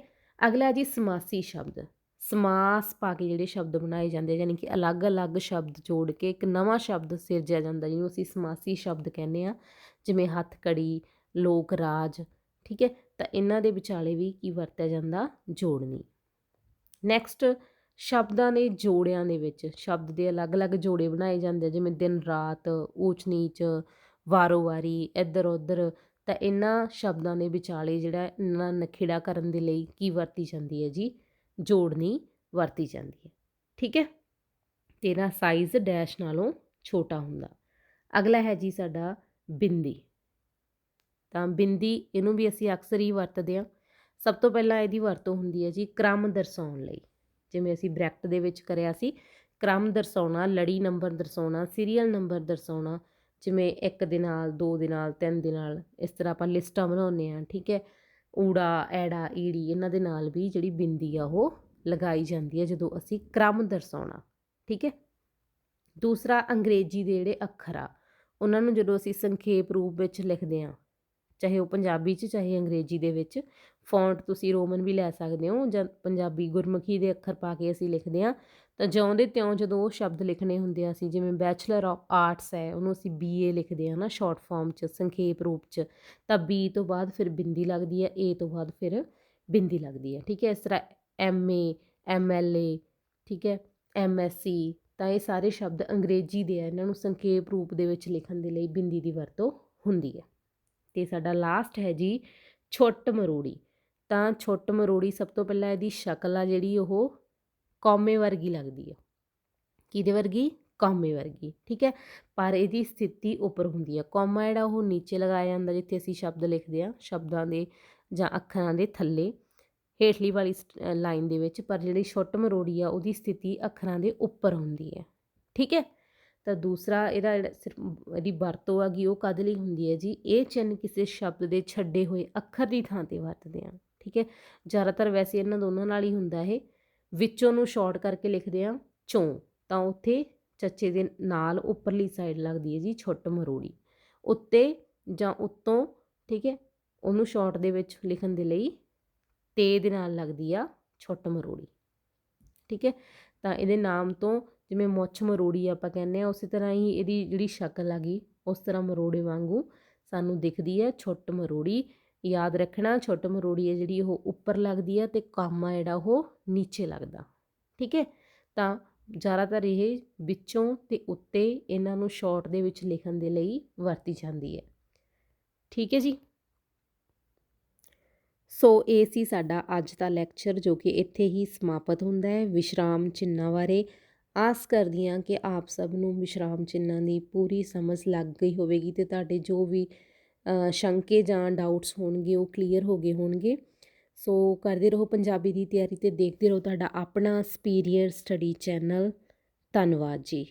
ਅਗਲਾ ਜੀ ਸਮਾਸੀ ਸ਼ਬਦ। ਸਮਾਸ ਪਾ ਕੇ ਜਿਹੜੇ ਸ਼ਬਦ ਬਣਾਏ ਜਾਂਦੇ ਯਾਨੀ ਕਿ ਅਲੱਗ-ਅਲੱਗ ਸ਼ਬਦ ਜੋੜ ਕੇ ਇੱਕ ਨਵਾਂ ਸ਼ਬਦ ਸਿਰਜਿਆ ਜਾਂਦਾ, ਜਿਹਨੂੰ ਅਸੀਂ ਸਮਾਸੀ ਸ਼ਬਦ ਕਹਿੰਦੇ ਆ, ਜਿਵੇਂ ਹੱਥ ਕੜੀ ਲੋਕ ਰਾਜ ਠੀਕ ਹੈ? ਤਾਂ ਇਹਨਾਂ ਦੇ ਵਿਚਾਲੇ ਵੀ ਕੀ ਵਰਤਿਆ ਜਾਂਦਾ? ਜੋੜਨੀ। ਨੈਕਸਟ ਸ਼ਬਦਾਂ ਦੇ ਜੋੜਿਆਂ ਦੇ ਵਿੱਚ, ਸ਼ਬਦ ਦੇ ਅਲੱਗ-ਅਲੱਗ ਜੋੜੇ ਬਣਾਏ ਜਾਂਦੇ ਜਿਵੇਂ ਦਿਨ ਰਾਤ ਊਚ ਨੀਚ ਵਾਰੋ ਵਾਰੀ ਇੱਧਰ ਉੱਧਰ ਤਾਂ ਇਹਨਾਂ ਸ਼ਬਦਾਂ ਦੇ ਵਿਚਾਲੇ ਜਿਹੜਾ ਇਹਨਾਂ ਨਖੇੜਾ ਕਰਨ ਦੇ ਲਈ ਕੀ ਵਰਤੀ ਜਾਂਦੀ ਹੈ ਜੀ? ਜੋੜਨੀ ਵਰਤੀ ਜਾਂਦੀ ਹੈ। ਠੀਕ ਹੈ? ਤੇ ਇਹਦਾ ਸਾਈਜ਼ ਡੈਸ਼ ਨਾਲੋਂ ਛੋਟਾ ਹੁੰਦਾ। ਅਗਲਾ ਹੈ ਜੀ ਸਾਡਾ ਬਿੰਦੀ। ਤਾਂ ਬਿੰਦੀ ਇਹਨੂੰ ਵੀ ਅਸੀਂ ਅਕਸਰ ਹੀ ਵਰਤਦੇ ਹਾਂ। ਸਭ ਤੋਂ ਪਹਿਲਾਂ ਇਹਦੀ ਵਰਤੋਂ ਹੁੰਦੀ ਹੈ ਜੀ ਕ੍ਰਮ ਦਰਸਾਉਣ ਲਈ। ਜਿਵੇਂ ਅਸੀਂ ਬ੍ਰੈਕਟ ਦੇ ਵਿੱਚ ਕਰਿਆ ਸੀ, ਕ੍ਰਮ ਦਰਸਾਉਣਾ, ਲੜੀ ਨੰਬਰ ਦਰਸਾਉਣਾ, ਸੀਰੀਅਲ ਨੰਬਰ ਦਰਸਾਉਣਾ, ਜਿਵੇਂ ਇੱਕ ਦੇ ਨਾਲ, ਦੋ ਦੇ ਨਾਲ, ਤਿੰਨ ਦੇ ਨਾਲ, ਇਸ ਤਰ੍ਹਾਂ ਆਪਾਂ ਲਿਸਟਾਂ ਬਣਾਉਂਦੇ ਆ ਠੀਕ ਹੈ? ਊੜਾ, ਐੜਾ, ਈੜੀ ਇਹਨਾਂ ਦੇ ਨਾਲ ਵੀ ਜਿਹੜੀ ਬਿੰਦੀ ਆ ਉਹ ਲਗਾਈ ਜਾਂਦੀ ਹੈ ਜਦੋਂ ਅਸੀਂ ਕ੍ਰਮ ਦਰਸਾਉਣਾ, ਠੀਕ ਹੈ? ਦੂਸਰਾ ਅੰਗਰੇਜ਼ੀ ਦੇ ਜਿਹੜੇ ਅੱਖਰ ਆ, ਉਹਨਾਂ ਨੂੰ ਜਦੋਂ ਅਸੀਂ ਸੰਖੇਪ ਰੂਪ ਵਿੱਚ ਲਿਖਦੇ ਆ ਚਾਹੇ ਉਹ ਪੰਜਾਬੀ 'ਚ, ਚਾਹੇ ਅੰਗਰੇਜ਼ੀ ਦੇ ਵਿੱਚ ਫੌਂਟ ਤੁਸੀਂ ਰੋਮਨ ਵੀ ਲੈ ਸਕਦੇ ਹੋ ਜਾਂ ਪੰਜਾਬੀ ਗੁਰਮੁਖੀ ਦੇ ਅੱਖਰ ਪਾ ਕੇ ਅਸੀਂ ਲਿਖਦੇ ਆ ਤਾਂ ਜਿਉਂਦੇ ਤਿਉਂ ਜਦੋਂ ਉਹ ਸ਼ਬਦ ਲਿਖਣੇ ਹੁੰਦੇ ਆ ਅਸੀਂ, ਜਿਵੇਂ ਬੈਚਲਰ ਆਫ ਆਰਟਸ ਹੈ, ਉਹਨੂੰ ਅਸੀਂ ਬੀਏ ਲਿਖਦੇ ਆ ਨਾ ਸ਼ਾਰਟ ਫਾਰਮ 'ਚ, ਸੰਖੇਪ ਰੂਪ 'ਚ, ਤਾਂ ਬੀ ਤੋਂ ਬਾਅਦ ਫਿਰ ਬਿੰਦੀ ਲੱਗਦੀ ਹੈ ਏ ਤੋਂ ਬਾਅਦ ਫਿਰ ਬਿੰਦੀ ਲੱਗਦੀ ਹੈ, ਠੀਕ ਹੈ? ਇਸ ਤਰ੍ਹਾਂ ਐਮਏ ਐਮਐਲਏ ਠੀਕ ਹੈ? ਐਮਐਸਸੀ ਤਾਂ ਇਹ ਸਾਰੇ ਸ਼ਬਦ ਅੰਗਰੇਜ਼ੀ ਦੇ ਆ, ਇਹਨਾਂ ਨੂੰ ਸੰਖੇਪ ਰੂਪ ਦੇ ਵਿੱਚ ਲਿਖਣ ਦੇ ਲਈ ਬਿੰਦੀ ਦੀ ਵਰਤੋਂ ਹੁੰਦੀ ਹੈ। ਤੇ ਸਾਡਾ ਲਾਸਟ ਹੈ ਜੀ, ਛੁੱਟ ਮਰੋੜੀ, ਤਾਂ ਛੁੱਟ ਮਰੋੜੀ ਸਭ ਤੋਂ ਪਹਿਲਾਂ ਇਹਦੀ ਸ਼ਕਲ ਆ ਜਿਹੜੀ ਉਹ ਕੌਮੇ ਵਰਗੀ ਲੱਗਦੀ ਹੈ ਕਿਹਦੇ ਵਰਗੀ? ਕੌਮੇ ਵਰਗੀ, ਠੀਕ ਹੈ? ਪਰ ਇਹਦੀ ਸਥਿਤੀ ਉੱਪਰ ਹੁੰਦੀ ਹੈ ਕੌਮਾ ਜਿਹੜਾ ਉਹ ਨੀਚੇ ਲਗਾਇਆ ਜਾਂਦਾ, ਜਿੱਥੇ ਅਸੀਂ ਸ਼ਬਦ ਲਿਖਦੇ ਆ ਸ਼ਬਦਾਂ ਦੇ ਜਾਂ ਅੱਖਰਾਂ ਦੇ ਥੱਲੇ, ਹੇਠਲੀ ਵਾਲੀ ਲਾਈਨ ਦੇ ਵਿੱਚ, ਪਰ ਜਿਹੜੀ ਛੋਟ ਮਰੋੜੀ ਆ, ਉਹਦੀ ਸਥਿਤੀ ਅੱਖਰਾਂ ਦੇ ਉੱਪਰ ਹੁੰਦੀ ਹੈ। ਠੀਕ ਹੈ? ਤਾਂ ਦੂਸਰਾ ਇਹਦਾ ਜਿਹੜਾ ਸਿਰਫ ਇਹਦੀ ਵਰਤੋਂ ਹੈਗੀ ਉਹ ਕਦ ਲਈ ਹੁੰਦੀ ਹੈ ਜੀ? ਇਹ ਚਿੰਨ੍ਹ ਕਿਸੇ ਸ਼ਬਦ ਦੇ ਛੱਡੇ ਹੋਏ ਅੱਖਰ ਦੀ ਥਾਂ ਤੇ ਵਰਤਦੇ ਆ। ਠੀਕ ਹੈ? ਜ਼ਿਆਦਾਤਰ ਵੈਸੇ ਇਹਨਾਂ ਦੋਨਾਂ ਨਾਲ ਹੀ ਹੁੰਦਾ ਇਹ। ਵਿੱਚੋਂ ਨੂੰ ਸ਼ਾਰਟ ਕਰਕੇ ਲਿਖਦੇ ਆ ਚੋਂ। ਤਾਂ ਉੱਥੇ ਚੱਚੇ ਦੇ ਨਾਲ ਉੱਪਰਲੀ ਸਾਈਡ ਲੱਗਦੀ ਹੈ ਜੀ, ਛੁੱਟ ਮਰੋੜੀ। ਉੱਤੇ ਜਾਂ ਉੱਤੋਂ, ਠੀਕ ਹੈ, ਉਹਨੂੰ ਸ਼ਾਰਟ ਦੇ ਵਿੱਚ ਲਿਖਣ ਦੇ ਲਈ ਤੇ ਦੇ ਨਾਲ ਲੱਗਦੀ ਆ ਛੁੱਟ ਮਰੋੜੀ। ਠੀਕ ਹੈ, ਤਾਂ ਇਹਦੇ ਨਾਮ ਤੋਂ ਜਿਵੇਂ ਮੁੱਛ ਮਰੋੜੀ ਆਪਾਂ ਕਹਿੰਦੇ ਆ ਉਸੇ ਤਰ੍ਹਾਂ ਹੀ ਇਹਦੀ ਜਿਹੜੀ ਸ਼ਕਲ ਆ ਗਈ, ਉਸ ਤਰ੍ਹਾਂ ਮਰੋੜੇ ਵਾਂਗੂ ਸਾਨੂੰ ਦਿਖਦੀ ਹੈ ਛੁੱਟ ਮਰੋੜੀ। ਯਾਦ ਰੱਖਣਾ, ਛੋਟ ਮਰੋੜੀ ਹੈ ਜਿਹੜੀ ਉਹ ਉੱਪਰ ਲੱਗਦੀ ਹੈ ਤੇ ਕਾਮਾ ਜਿਹੜਾ ਉਹ ਨੀਚੇ ਲੱਗਦਾ। ਠੀਕ ਹੈ? ਤਾਂ ਜ਼ਿਆਦਾਤਰ ਇਹ ਵਿੱਚੋਂ ਤੇ ਉੱਤੇ ਇਹਨਾਂ ਨੂੰ ਸ਼ਾਰਟ ਦੇ ਵਿੱਚ ਲਿਖਣ ਦੇ ਲਈ ਵਰਤੀ ਜਾਂਦੀ ਹੈ। ਠੀਕ ਹੈ ਜੀ? ਸੋ ਇਹ ਸੀ ਸਾਡਾ ਅੱਜ ਦਾ ਲੈਕਚਰ ਜੋ ਕਿ ਇੱਥੇ ਹੀ ਸਮਾਪਤ ਹੁੰਦਾ ਹੈ। ਵਿਸ਼ਰਾਮ ਚਿੰਨ੍ਹਾਂ ਬਾਰੇ ਆਸ ਕਰਦੀ ਹਾਂ ਕਿ ਆਪ ਸਭ ਨੂੰ ਵਿਸ਼ਰਾਮ ਚਿੰਨ੍ਹਾਂ ਦੀ ਪੂਰੀ ਸਮਝ ਲੱਗ ਗਈ ਹੋਵੇਗੀ ਤੇ ਤੁਹਾਡੇ ਜੋ ਵੀ ਸ਼ੰਕੇ ਜਾਂ ਡਾਊਟਸ ਹੋਣਗੇ, ਉਹ ਕਲੀਅਰ ਹੋ ਗਏ ਹੋਣਗੇ। ਸੋ ਕਰਦੇ ਰਹੋ ਪੰਜਾਬੀ ਦੀ ਤਿਆਰੀ ਤੇ ਦੇਖਦੇ ਰਹੋ ਤੁਹਾਡਾ ਆਪਣਾ ਸਪੀਰੀਅਰ ਸਟੱਡੀ ਚੈਨਲ ਧੰਨਵਾਦ ਜੀ।